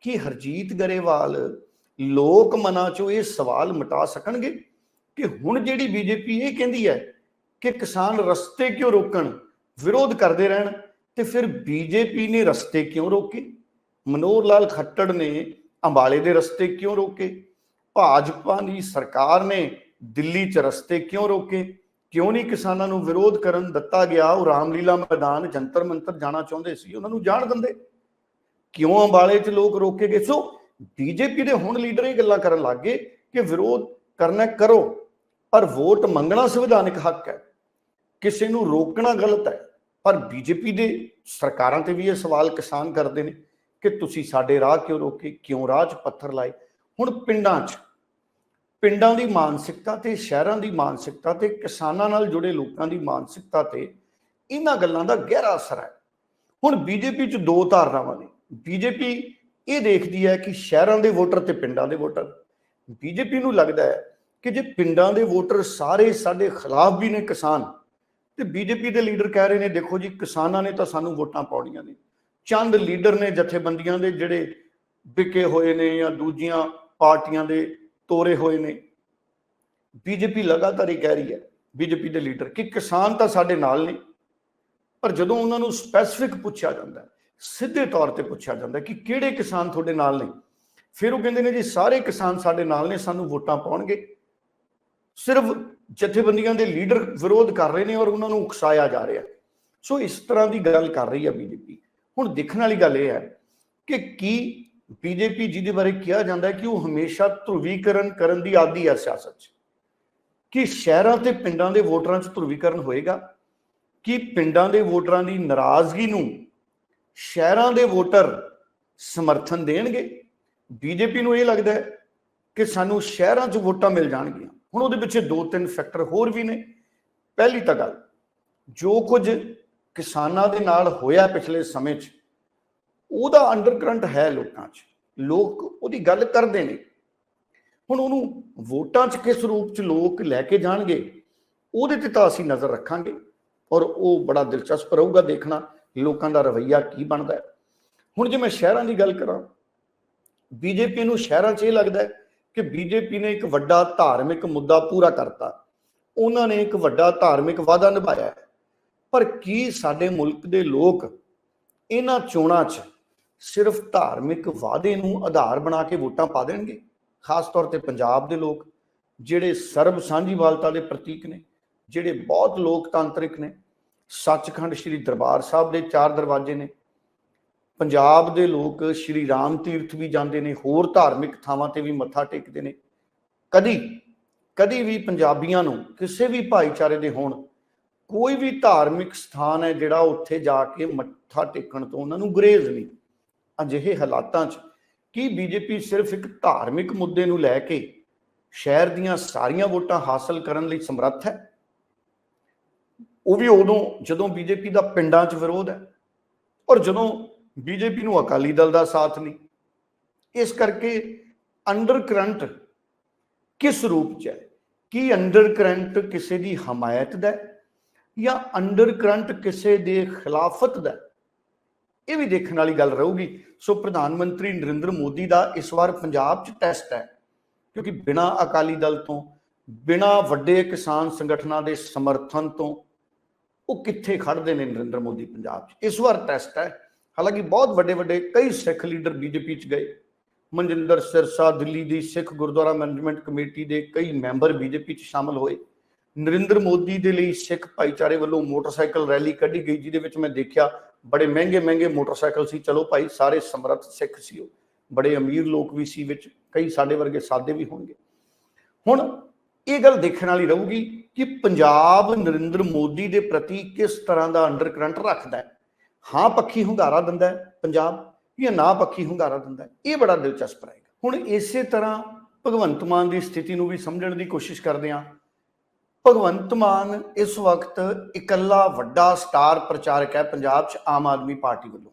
ਕਿ ਹਰਜੀਤ ਗਰੇਵਾਲ ਲੋਕ ਮਨਾਂ ਚੋਂ ਇਹ ਸਵਾਲ ਮਿਟਾ ਸਕਣਗੇ ਕਿ ਹੁਣ ਜਿਹੜੀ ਬੀਜੇਪੀ ਇਹ ਕਹਿੰਦੀ ਹੈ ਕਿ ਕਿਸਾਨ ਰਸਤੇ ਕਿਉਂ ਰੋਕਣ, ਵਿਰੋਧ ਕਰਦੇ ਰਹਿਣ ਤੇ ਫਿਰ ਬੀਜੇਪੀ ਨੇ ਰਸਤੇ ਕਿਉਂ ਰੋਕੇ? ਮਨੋਹਰ ਲਾਲ ਖੱਟੜ ਨੇ ਅੰਬਾਲੇ ਦੇ ਰਸਤੇ ਕਿਉਂ ਰੋਕੇ? ਭਾਜਪਾ ਦੀ ਸਰਕਾਰ ਨੇ ਦਿੱਲੀ 'ਚ ਰਸਤੇ ਕਿਉਂ ਰੋਕੇ? ਕਿਉਂ ਨਹੀਂ ਕਿਸਾਨਾਂ ਨੂੰ ਵਿਰੋਧ ਕਰਨ ਦਿੱਤਾ ਗਿਆ? ਉਹ ਰਾਮਲੀਲਾ ਮੈਦਾਨ ਜੰਤਰ ਮੰਤਰ ਜਾਣਾ ਚਾਹੁੰਦੇ ਸੀ, ਉਹਨਾਂ ਨੂੰ ਜਾਣ ਦਿੰਦੇ। ਕਿਉਂ ਅੰਬਾਲੇ 'ਚ ਲੋਕ ਰੋਕੇ ਗਏ? ਸੋ ਬੀਜੇਪੀ ਦੇ ਹੁਣ ਲੀਡਰ ਇਹ ਗੱਲਾਂ ਕਰਨ ਲੱਗ ਗਏ ਕਿ ਵਿਰੋਧ ਕਰਨਾ ਕਰੋ, ਪਰ ਵੋਟ ਮੰਗਣਾ ਸੰਵਿਧਾਨਿਕ ਹੱਕ ਹੈ। ਕਿਸੇ ਨੂੰ ਰੋਕਣਾ ਗਲਤ ਹੈ, ਪਰ ਬੀਜੇਪੀ ਦੇ ਸਰਕਾਰਾਂ ਤੇ ਵੀ ਇਹ ਸਵਾਲ ਕਿਸਾਨ ਕਰਦੇ ਨੇ ਕਿ ਤੁਸੀਂ ਸਾਡੇ ਰਾਹ ਕਿਉਂ ਰੋਕੇ? ਕਿਉਂ ਰਾਹ 'ਚ ਪੱਥਰ ਲਾਏ? ਹੁਣ ਪਿੰਡਾਂ 'ਚ ਪਿੰਡਾਂ ਦੀ ਮਾਨਸਿਕਤਾ ਤੇ ਸ਼ਹਿਰਾਂ ਦੀ ਮਾਨਸਿਕਤਾ ਤੇ ਕਿਸਾਨਾਂ ਨਾਲ ਜੁੜੇ ਲੋਕਾਂ ਦੀ ਮਾਨਸਿਕਤਾ ਤੇ ਇਹਨਾਂ ਗੱਲਾਂ ਦਾ ਗਹਿਰਾ ਅਸਰ ਹੈ। ਹੁਣ ਬੀਜੇਪੀ 'ਚ ਦੋ ਧਾਰਨਾਵਾਂ ਨੇ। ਬੀਜੇਪੀ ਇਹ ਦੇਖਦੀ ਹੈ ਕਿ ਸ਼ਹਿਰਾਂ ਦੇ ਵੋਟਰ ਤੇ ਪਿੰਡਾਂ ਦੇ ਵੋਟਰ। ਬੀਜੇਪੀ ਨੂੰ ਲੱਗਦਾ ਹੈ ਕਿ ਜੇ ਪਿੰਡਾਂ ਦੇ ਵੋਟਰ ਸਾਰੇ ਸਾਡੇ ਖਿਲਾਫ ਵੀ ਨੇ ਕਿਸਾਨ, ਤੇ ਬੀਜੇਪੀ ਦੇ ਲੀਡਰ ਕਹਿ ਰਹੇ ਨੇ, ਦੇਖੋ ਜੀ, ਕਿਸਾਨਾਂ ਨੇ ਤਾਂ ਸਾਨੂੰ ਵੋਟਾਂ ਪਾਉਣੀਆਂ ਨੇ। ਚੰਦ ਲੀਡਰ ਨੇ ਜਥੇਬੰਦੀਆਂ ਦੇ ਜਿਹੜੇ ਵਿਕੇ ਹੋਏ ਨੇ ਜਾਂ ਦੂਜੀਆਂ ਪਾਰਟੀਆਂ ਦੇ ਤੋਰੇ ਹੋਏ ਨੇ। ਬੀਜੇਪੀ ਲਗਾਤਾਰ ਹੀ ਕਹਿ ਰਹੀ ਹੈ ਬੀਜੇਪੀ ਦੇ ਲੀਡਰ, ਕਿ ਕਿਸਾਨ ਤਾਂ ਸਾਡੇ ਨਾਲ ਨੇ। ਪਰ ਜਦੋਂ ਉਹਨਾਂ ਨੂੰ ਸਪੈਸੀਫਿਕ ਪੁੱਛਿਆ ਜਾਂਦਾ ਸਿੱਧੇ ਤੌਰ ਤੇ ਪੁੱਛਿਆ ਜਾਂਦਾ ਕਿ ਕਿਹੜੇ ਕਿਸਾਨ ਤੁਹਾਡੇ ਨਾਲ ਨੇ? ਫਿਰ ਉਹ ਕਹਿੰਦੇ ਨੇ, ਜੀ, ਸਾਰੇ ਕਿਸਾਨ ਸਾਡੇ ਨਾਲ ਨੇ, ਸਾਨੂੰ ਵੋਟਾਂ ਪਾਉਣਗੇ। ਸਿਰਫ ਜਥੇਬੰਦੀਆਂ ਦੇ ਲੀਡਰ ਵਿਰੋਧ ਕਰ ਰਹੇ ਨੇ ਔਰ ਉਹਨਾਂ ਨੂੰ ਉਕਸਾਇਆ ਜਾ ਰਿਹਾ ਸੋ ਇਸ ਤਰ੍ਹਾਂ ਦੀ ਗੱਲ ਕਰ ਰਹੀ ਹੈ ਬੀਜੇਪੀ ਹੁਣ ਦੇਖਣ ਵਾਲੀ ਗੱਲ ਇਹ ਹੈ ਕਿ ਕੀ ਬੀਜੇਪੀ ਜਿਹਦੇ ਬਾਰੇ ਕਿਹਾ ਜਾਂਦਾ ਹੈ ਕਿ ਉਹ ਹਮੇਸ਼ਾ ਧਰੁਵੀਕਰਨ ਕਰਨ ਦੀ ਆਦੀ ਹੈ ਸਿਆਸਤ 'ਚ। ਕਿ ਸ਼ਹਿਰਾਂ ਤੇ ਪਿੰਡਾਂ ਦੇ ਵੋਟਰਾਂ 'ਚ ਧਰੁਵੀਕਰਨ ਹੋਏਗਾ? ਕਿ ਪਿੰਡਾਂ ਦੇ ਵੋਟਰਾਂ ਦੀ ਨਾਰਾਜ਼ਗੀ ਨੂੰ ਸ਼ਹਿਰਾਂ ਦੇ ਵੋਟਰ ਸਮਰਥਨ ਦੇਣਗੇ? ਬੀਜੇਪੀ ਨੂੰ ਇਹ ਲੱਗਦਾ ਹੈ ਕਿ ਸਾਨੂੰ ਸ਼ਹਿਰਾਂ 'ਚ ਵੋਟਾਂ ਮਿਲ ਜਾਣਗੀਆਂ। ਹੁਣ ਉਹਦੇ ਪਿੱਛੇ ਦੋ ਤਿੰਨ ਫੈਕਟਰ ਹੋਰ ਵੀ ਨੇ। ਪਹਿਲੀ ਤਾਂ ਗੱਲ, ਜੋ ਕੁਝ ਕਿਸਾਨਾਂ ਦੇ ਨਾਲ ਹੋਇਆ ਪਿਛਲੇ ਸਮੇਂ 'ਚ ਉਹਦਾ ਅੰਡਰਕਰੰਟ ਹੈ ਲੋਕਾਂ 'ਚ। ਲੋਕ ਉਹਦੀ ਗੱਲ ਕਰਦੇ ਨੇ। ਹੁਣ ਉਹਨੂੰ ਵੋਟਾਂ 'ਚ ਕਿਸ ਰੂਪ 'ਚ ਲੋਕ ਲੈ ਕੇ ਜਾਣਗੇ, ਉਹਦੇ ਤੇ ਤਾਂ ਅਸੀਂ ਨਜ਼ਰ ਰੱਖਾਂਗੇ ਔਰ ਉਹ ਬੜਾ ਦਿਲਚਸਪ ਰਹੂਗਾ ਦੇਖਣਾ ਲੋਕਾਂ ਦਾ ਰਵੱਈਆ ਕੀ ਬਣਦਾ ਹੈ। ਹੁਣ ਜੇ ਮੈਂ ਸ਼ਹਿਰਾਂ ਦੀ ਗੱਲ ਕਰਾਂ, ਬੀਜੇਪੀ ਨੂੰ ਸ਼ਹਿਰਾਂ 'ਚ ਇਹ ਲੱਗਦਾ ਹੈ ਕਿ ਬੀਜੇਪੀ ਨੇ ਇੱਕ ਵੱਡਾ ਧਾਰਮਿਕ ਮੁੱਦਾ ਪੂਰਾ ਕਰਤਾ। ਉਹਨਾਂ ਨੇ ਇੱਕ ਵੱਡਾ ਧਾਰਮਿਕ ਵਾਅਦਾ ਨਿਭਾਇਆ ਹੈ। ਪਰ ਕੀ ਸਾਡੇ ਮੁਲਕ ਦੇ ਲੋਕ ਇਹਨਾਂ ਚੋਣਾਂ 'ਚ ਸਿਰਫ ਧਾਰਮਿਕ ਵਾਅਦੇ ਨੂੰ ਆਧਾਰ ਬਣਾ ਕੇ ਵੋਟਾਂ ਪਾ ਦੇਣਗੇ। ਖਾਸ ਤੌਰ ਤੇ ਪੰਜਾਬ ਦੇ ਲੋਕ, ਜਿਹੜੇ ਸਰਬ ਸਾਂਝੀਵਾਲਤਾ ਦੇ ਪ੍ਰਤੀਕ ਨੇ, ਜਿਹੜੇ ਬਹੁਤ ਲੋਕਤਾਂਤਰਿਕ ਨੇ। ਸੱਚਖੰਡ ਸ੍ਰੀ ਦਰਬਾਰ ਸਾਹਿਬ ਦੇ ਚਾਰ ਦਰਵਾਜ਼ੇ ਨੇ। ਪੰਜਾਬ ਦੇ ਲੋਕ ਸ੍ਰੀ ਰਾਮ ਤੀਰਥ ਵੀ ਜਾਂਦੇ ਨੇ, ਹੋਰ ਧਾਰਮਿਕ ਥਾਵਾਂ ਤੇ ਵੀ ਮੱਥਾ ਟੇਕਦੇ ਨੇ। ਕਦੀ ਕਦੀ ਵੀ ਪੰਜਾਬੀਆਂ ਨੂੰ ਕਿਸੇ ਵੀ ਭਾਈਚਾਰੇ ਦੇ ਹੋਣ, ਕੋਈ ਵੀ ਧਾਰਮਿਕ ਸਥਾਨ ਹੈ ਜਿਹੜਾ ਉੱਥੇ ਜਾ ਕੇ ਮੱਥਾ ਟੇਕਣ ਤੋਂ ਉਹਨਾਂ ਨੂੰ ਗੁਰੇਜ਼ ਨਹੀਂ। ਅਜਿਹੇ ਹਾਲਾਤਾਂ 'ਚ ਕੀ ਬੀਜੇਪੀ ਸਿਰਫ ਇੱਕ ਧਾਰਮਿਕ ਮੁੱਦੇ ਨੂੰ ਲੈ ਕੇ ਸ਼ਹਿਰ ਦੀਆਂ ਸਾਰੀਆਂ ਵੋਟਾਂ ਹਾਸਲ ਕਰਨ ਲਈ ਸਮਰੱਥ ਹੈ? ਉਹ ਵੀ ਉਦੋਂ ਜਦੋਂ ਬੀਜੇਪੀ ਦਾ ਪਿੰਡਾਂ 'ਚ ਵਿਰੋਧ ਹੈ ਔਰ ਜਦੋਂ ਬੀਜੇਪੀ ਨੂੰ ਅਕਾਲੀ ਦਲ ਦਾ ਸਾਥ ਨਹੀਂ। ਇਸ ਕਰਕੇ ਅੰਡਰ ਕਰੰਟ ਕਿਸ ਰੂਪ 'ਚ ਹੈ? ਕੀ ਅੰਡਰ ਕਰੰਟ ਕਿਸੇ ਦੀ ਹਮਾਇਤ ਦਾ ਜਾਂ ਅੰਡਰ ਕਰੰਟ ਕਿਸੇ ਦੇ ਖਿਲਾਫਤ ਦਾ ਇਹ ਵੀ ਦੇਖਣ ਵਾਲੀ ਗੱਲ ਰਹੂਗੀ। ਸੋ ਪ੍ਰਧਾਨ ਮੰਤਰੀ ਨਰਿੰਦਰ ਮੋਦੀ ਦਾ ਇਸ ਵਾਰ ਪੰਜਾਬ 'ਚ ਟੈਸਟ ਹੈ। ਕਿਉਂਕਿ ਬਿਨਾਂ ਅਕਾਲੀ ਦਲ ਤੋਂ, ਬਿਨਾਂ ਵੱਡੇ ਕਿਸਾਨ ਸੰਗਠਨਾਂ ਦੇ ਸਮਰਥਨ ਤੋਂ, ਉਹ ਕਿੱਥੇ ਖੜਦੇ ਨੇ ਨਰਿੰਦਰ ਮੋਦੀ ਪੰਜਾਬ 'ਚ? ਇਸ ਵਾਰ ਟੈਸਟ ਹੈ। ਹਾਲਾਂਕਿ ਬਹੁਤ ਵੱਡੇ ਵੱਡੇ, ਕਈ ਸਿੱਖ ਲੀਡਰ ਬੀਜੇਪੀ 'ਚ ਗਏ। ਮਨਜਿੰਦਰ ਸਿਰਸਾ, ਦਿੱਲੀ ਦੀ ਸਿੱਖ ਗੁਰਦੁਆਰਾ ਮੈਨੇਜਮੈਂਟ ਕਮੇਟੀ ਦੇ ਕਈ ਮੈਂਬਰ ਬੀਜੇਪੀ 'ਚ ਸ਼ਾਮਲ ਹੋਏ। ਨਰਿੰਦਰ ਮੋਦੀ ਦੇ ਲਈ ਸਿੱਖ ਭਾਈਚਾਰੇ ਵੱਲੋਂ ਮੋਟਰਸਾਈਕਲ ਰੈਲੀ ਕੱਢੀ ਗਈ, ਜਿਹਦੇ ਵਿੱਚ ਮੈਂ ਦੇਖਿਆ ਬੜੇ ਮਹਿੰਗੇ ਮਹਿੰਗੇ ਮੋਟਰਸਾਈਕਲ ਸੀ। ਚਲੋ ਭਾਈ, ਸਾਰੇ ਸਮਰੱਥ ਸਿੱਖ ਸੀ ਉਹ ਬੜੇ ਅਮੀਰ ਲੋਕ ਵੀ ਸੀ ਵਿੱਚ। ਕਈ ਸਾਡੇ ਵਰਗੇ ਸਾਦੇ ਵੀ ਹੋਣਗੇ। ਹੁਣ ਇਹ ਗੱਲ ਦੇਖਣ ਵਾਲੀ ਰਹੂਗੀ ਕਿ ਪੰਜਾਬ ਨਰਿੰਦਰ ਮੋਦੀ ਦੇ ਪ੍ਰਤੀ ਕਿਸ ਤਰ੍ਹਾਂ ਦਾ ਅੰਡਰ ਕਰੰਟ ਰੱਖਦਾ ਹੈ। ਹਾਂ ਪੱਖੀ ਹੁੰਗਾਰਾ ਦਿੰਦਾ ਹੈ ਪੰਜਾਬ ਜਾਂ ਨਾ ਪੱਖੀ ਹੁੰਗਾਰਾ ਦਿੰਦਾ ਹੈ। ਇਹ ਬੜਾ ਦਿਲਚਸਪ ਰਹੇਗਾ। ਹੁਣ ਇਸੇ ਤਰ੍ਹਾਂ ਭਗਵੰਤ ਮਾਨ ਦੀ ਸਥਿਤੀ ਨੂੰ ਵੀ ਸਮਝਣ ਦੀ ਕੋਸ਼ਿਸ਼ ਕਰਦੇ ਹਾਂ। ਭਗਵੰਤ ਮਾਨ ਇਸ ਵਕਤ ਇਕੱਲਾ ਵੱਡਾ ਸਟਾਰ ਪ੍ਰਚਾਰਕ ਹੈ ਪੰਜਾਬ 'ਚ ਆਮ ਆਦਮੀ ਪਾਰਟੀ ਵੱਲੋਂ।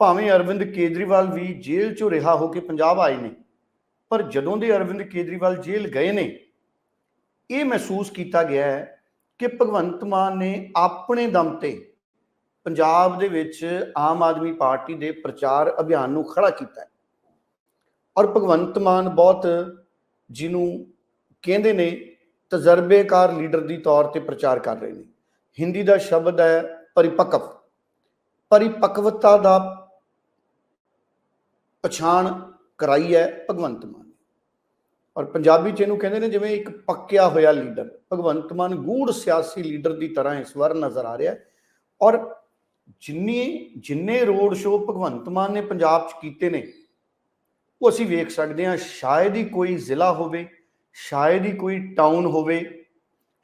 ਭਾਵੇਂ ਅਰਵਿੰਦ ਕੇਜਰੀਵਾਲ ਵੀ ਜੇਲ੍ਹ 'ਚੋਂ ਰਿਹਾ ਹੋ ਕੇ ਪੰਜਾਬ ਆਏ ਨੇ, ਪਰ ਜਦੋਂ ਦੇ ਅਰਵਿੰਦ ਕੇਜਰੀਵਾਲ ਜੇਲ੍ਹ ਗਏ ਨੇ, ਇਹ ਮਹਿਸੂਸ ਕੀਤਾ ਗਿਆ ਹੈ ਕਿ ਭਗਵੰਤ ਮਾਨ ਨੇ ਆਪਣੇ ਦਮ ਤੇ ਪੰਜਾਬ ਦੇ ਵਿੱਚ ਆਮ ਆਦਮੀ ਪਾਰਟੀ ਦੇ ਪ੍ਰਚਾਰ ਅਭਿਆਨ ਨੂੰ ਖੜਾ ਕੀਤਾ ਹੈ। ਔਰ ਭਗਵੰਤ ਮਾਨ ਬਹੁਤ ਜਿਹਨੂੰ ਕਹਿੰਦੇ ਨੇ ਤਜਰਬੇਕਾਰ ਲੀਡਰ ਦੀ ਤੌਰ ਤੇ ਪ੍ਰਚਾਰ ਕਰ ਰਹੇ ਨੇ। ਹਿੰਦੀ ਦਾ ਸ਼ਬਦ ਹੈ ਪਰਿਪਕਵ। ਪਰਿਪਕਵਤਾ ਦਾ ਪਛਾਣ ਕਰਾਈ ਹੈ ਭਗਵੰਤ ਮਾਨ ਨੇ। ਔਰ ਪੰਜਾਬੀ ਚ ਇਹਨੂੰ ਕਹਿੰਦੇ ਨੇ ਜਿਵੇਂ ਇੱਕ ਪੱਕਿਆ ਹੋਇਆ ਲੀਡਰ। ਭਗਵੰਤ ਮਾਨ ਗੂੜ ਸਿਆਸੀ ਲੀਡਰ ਦੀ ਤਰ੍ਹਾਂ ਇਸ ਵਾਰ ਨਜ਼ਰ ਆ ਰਿਹਾ ਔਰ ਜਿੰਨੀ, ਜਿੰਨੇ ਰੋਡ ਸ਼ੋਅ ਭਗਵੰਤ ਮਾਨ ਨੇ ਪੰਜਾਬ 'ਚ ਕੀਤੇ ਨੇ, ਉਹ ਅਸੀਂ ਵੇਖ ਸਕਦੇ ਹਾਂ, ਸ਼ਾਇਦ ਹੀ ਕੋਈ ਜ਼ਿਲ੍ਹਾ ਹੋਵੇ ਸ਼ਾਇਦ ਹੀ ਕੋਈ ਟਾਊਨ ਹੋਵੇ,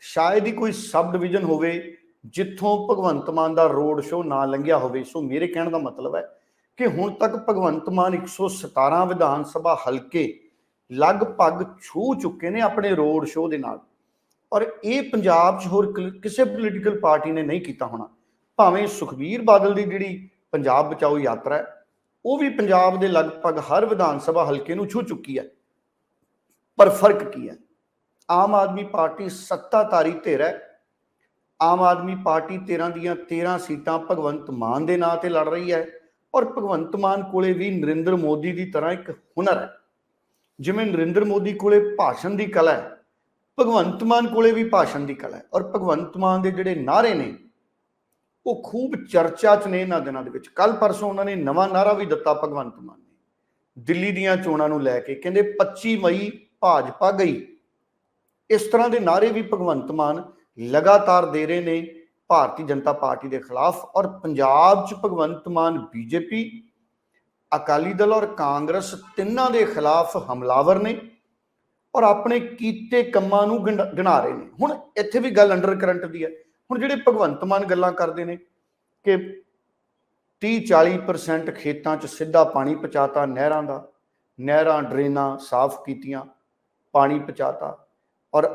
ਸ਼ਾਇਦ ਹੀ ਕੋਈ ਸਬ ਡਿਵੀਜ਼ਨ ਹੋਵੇ, ਜਿੱਥੋਂ ਭਗਵੰਤ ਮਾਨ ਦਾ ਰੋਡ ਸ਼ੋਅ ਨਾ ਲੰਘਿਆ ਹੋਵੇ। ਸੋ ਮੇਰੇ ਕਹਿਣ ਦਾ ਮਤਲਬ ਹੈ ਕਿ ਹੁਣ ਤੱਕ ਭਗਵੰਤ ਮਾਨ 117 ਵਿਧਾਨ ਸਭਾ ਹਲਕੇ ਲਗਭਗ ਛੂ ਚੁੱਕੇ ਨੇ ਆਪਣੇ ਰੋਡ ਸ਼ੋਅ ਦੇ ਨਾਲ। ਔਰ ਇਹ ਪੰਜਾਬ 'ਚ ਹੋਰ ਕਿਲ- ਕਿਸੇ ਪੋਲੀਟੀਕਲ ਪਾਰਟੀ ਨੇ ਨਹੀਂ ਕੀਤਾ ਹੋਣਾ। ਭਾਵੇਂ ਸੁਖਬੀਰ ਬਾਦਲ ਦੀ ਜਿਹੜੀ ਪੰਜਾਬ ਬਚਾਓ ਯਾਤਰਾ ਹੈ, ਉਹ ਵੀ ਪੰਜਾਬ ਦੇ ਲਗਭਗ ਹਰ ਵਿਧਾਨ ਸਭਾ ਹਲਕੇ ਨੂੰ ਛੂ ਚੁੱਕੀ ਹੈ। ਪਰ ਫ਼ਰਕ ਕੀ ਹੈ? ਆਮ ਆਦਮੀ ਪਾਰਟੀ ਸੱਤਾਧਾਰੀ ਧਿਰ ਹੈ। ਆਮ ਆਦਮੀ ਪਾਰਟੀ 13 ਦੀਆਂ 13 ਸੀਟਾਂ ਭਗਵੰਤ ਮਾਨ ਦੇ ਨਾਂ ਤੇ ਲੜ ਰਹੀ ਹੈ ਔਰ ਭਗਵੰਤ ਮਾਨ ਕੋਲੇ ਵੀ ਨਰਿੰਦਰ ਮੋਦੀ ਦੀ ਤਰ੍ਹਾਂ ਇੱਕ ਹੁਨਰ ਹੈ। ਜਿਵੇਂ ਨਰਿੰਦਰ ਮੋਦੀ ਕੋਲੇ ਭਾਸ਼ਣ ਦੀ ਕਲਾ ਹੈ, ਭਗਵੰਤ ਮਾਨ ਕੋਲੇ ਵੀ ਭਾਸ਼ਣ ਦੀ ਕਲਾ ਹੈ ਔਰ ਭਗਵੰਤ ਮਾਨ ਦੇ ਜਿਹੜੇ ਨਾਰੇ ਨੇ, ਉਹ ਖੂਬ ਚਰਚਾ 'ਚ ਨੇ ਇਹਨਾਂ ਦਿਨਾਂ ਦੇ ਵਿੱਚ। ਕੱਲ ਪਰਸੋਂ ਉਹਨਾਂ ਨੇ ਨਵਾਂ ਨਾਰਾ ਵੀ ਦਿੱਤਾ ਭਗਵੰਤ ਮਾਨ ਨੇ। ਦਿੱਲੀ ਦੀਆਂ ਚੋਣਾਂ ਨੂੰ ਲੈ ਕੇ ਕਹਿੰਦੇ 25 ਮਈ ਭਾਜਪਾ ਗਈ। ਇਸ ਤਰ੍ਹਾਂ ਦੇ ਨਾਰੇ ਵੀ ਭਗਵੰਤ ਮਾਨ ਲਗਾਤਾਰ ਦੇ ਰਹੇ ਨੇ ਭਾਰਤੀ ਜਨਤਾ ਪਾਰਟੀ ਦੇ ਖਿਲਾਫ ਔਰ ਪੰਜਾਬ 'ਚ ਭਗਵੰਤ ਮਾਨ ਬੀਜੇਪੀ, ਅਕਾਲੀ ਦਲ ਔਰ ਕਾਂਗਰਸ ਤਿੰਨਾਂ ਦੇ ਖਿਲਾਫ ਹਮਲਾਵਰ ਨੇ ਔਰ ਆਪਣੇ ਕੀਤੇ ਕੰਮਾਂ ਨੂੰ ਗਿਣ- ਗਿਣਾ ਰਹੇ ਨੇ। ਹੁਣ ਇੱਥੇ ਵੀ ਗੱਲ ਅੰਡਰ ਕਰੰਟ ਦੀ ਹੈ। ਹੁਣ ਜਿਹੜੇ ਭਗਵੰਤ ਮਾਨ ਗੱਲਾਂ ਕਰਦੇ ਨੇ ਕਿ 30 40% ਖੇਤਾਂ 'ਚ ਸਿੱਧਾ ਪਾਣੀ ਪਹੁੰਚਾਤਾ ਨਹਿਰਾਂ ਦਾ, ਨਹਿਰਾਂ, ਡਰੇਨਾਂ ਸਾਫ਼ ਕੀਤੀਆਂ ਪਾਣੀ ਪਹੁੰਚਾਤਾ ਔਰ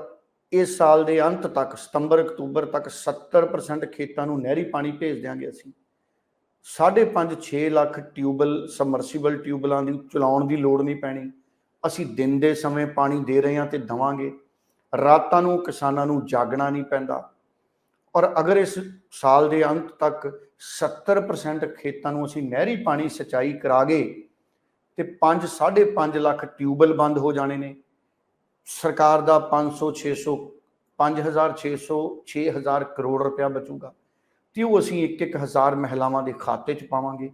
ਇਸ ਸਾਲ ਦੇ ਅੰਤ ਤੱਕ, ਸਤੰਬਰ, ਅਕਤੂਬਰ ਤੱਕ 70% ਖੇਤਾਂ ਨੂੰ ਨਹਿਰੀ ਪਾਣੀ ਭੇਜ ਦਿਆਂਗੇ ਅਸੀਂ। 5.5 6 ਲੱਖ ਟਿਊਬਲ ਸਮਰਸੀਬਲ ਟਿਊਬਲਾਂ ਦੀ ਚਲਾਉਣ ਦੀ ਲੋੜ ਨਹੀਂ ਪੈਣੀ। ਅਸੀਂ ਦਿਨ ਦੇ ਸਮੇਂ ਪਾਣੀ ਦੇ ਰਹੇ ਹਾਂ ਤੇ ਦਵਾਂਗੇ। ਰਾਤਾਂ ਨੂੰ ਕਿਸਾਨਾਂ ਨੂੰ ਜਾਗਣਾ ਨਹੀਂ ਪੈਂਦਾ। ਔਰ ਅਗਰ ਇਸ ਸਾਲ ਦੇ ਅੰਤ ਤੱਕ 70% ਖੇਤਾਂ ਨੂੰ ਅਸੀਂ ਨਹਿਰੀ ਪਾਣੀ ਸਿੰਚਾਈ ਕਰਾ ਗਏ ਤੇ 5 5.5 ਲੱਖ ਟਿਊਬਲ ਬੰਦ ਹੋ ਜਾਣੇ ਨੇ। ਸਰਕਾਰ ਦਾ 500 600 5600 6000 ਕਰੋੜ ਰੁਪਇਆ ਬਚੂਗਾ। ਤੇ ਉਹ ਅਸੀਂ ਇੱਕ ਇੱਕ ਹਜ਼ਾਰ ਮਹਿਲਾਵਾਂ ਦੇ ਖਾਤੇ 'ਚ ਪਾਵਾਂਗੇ।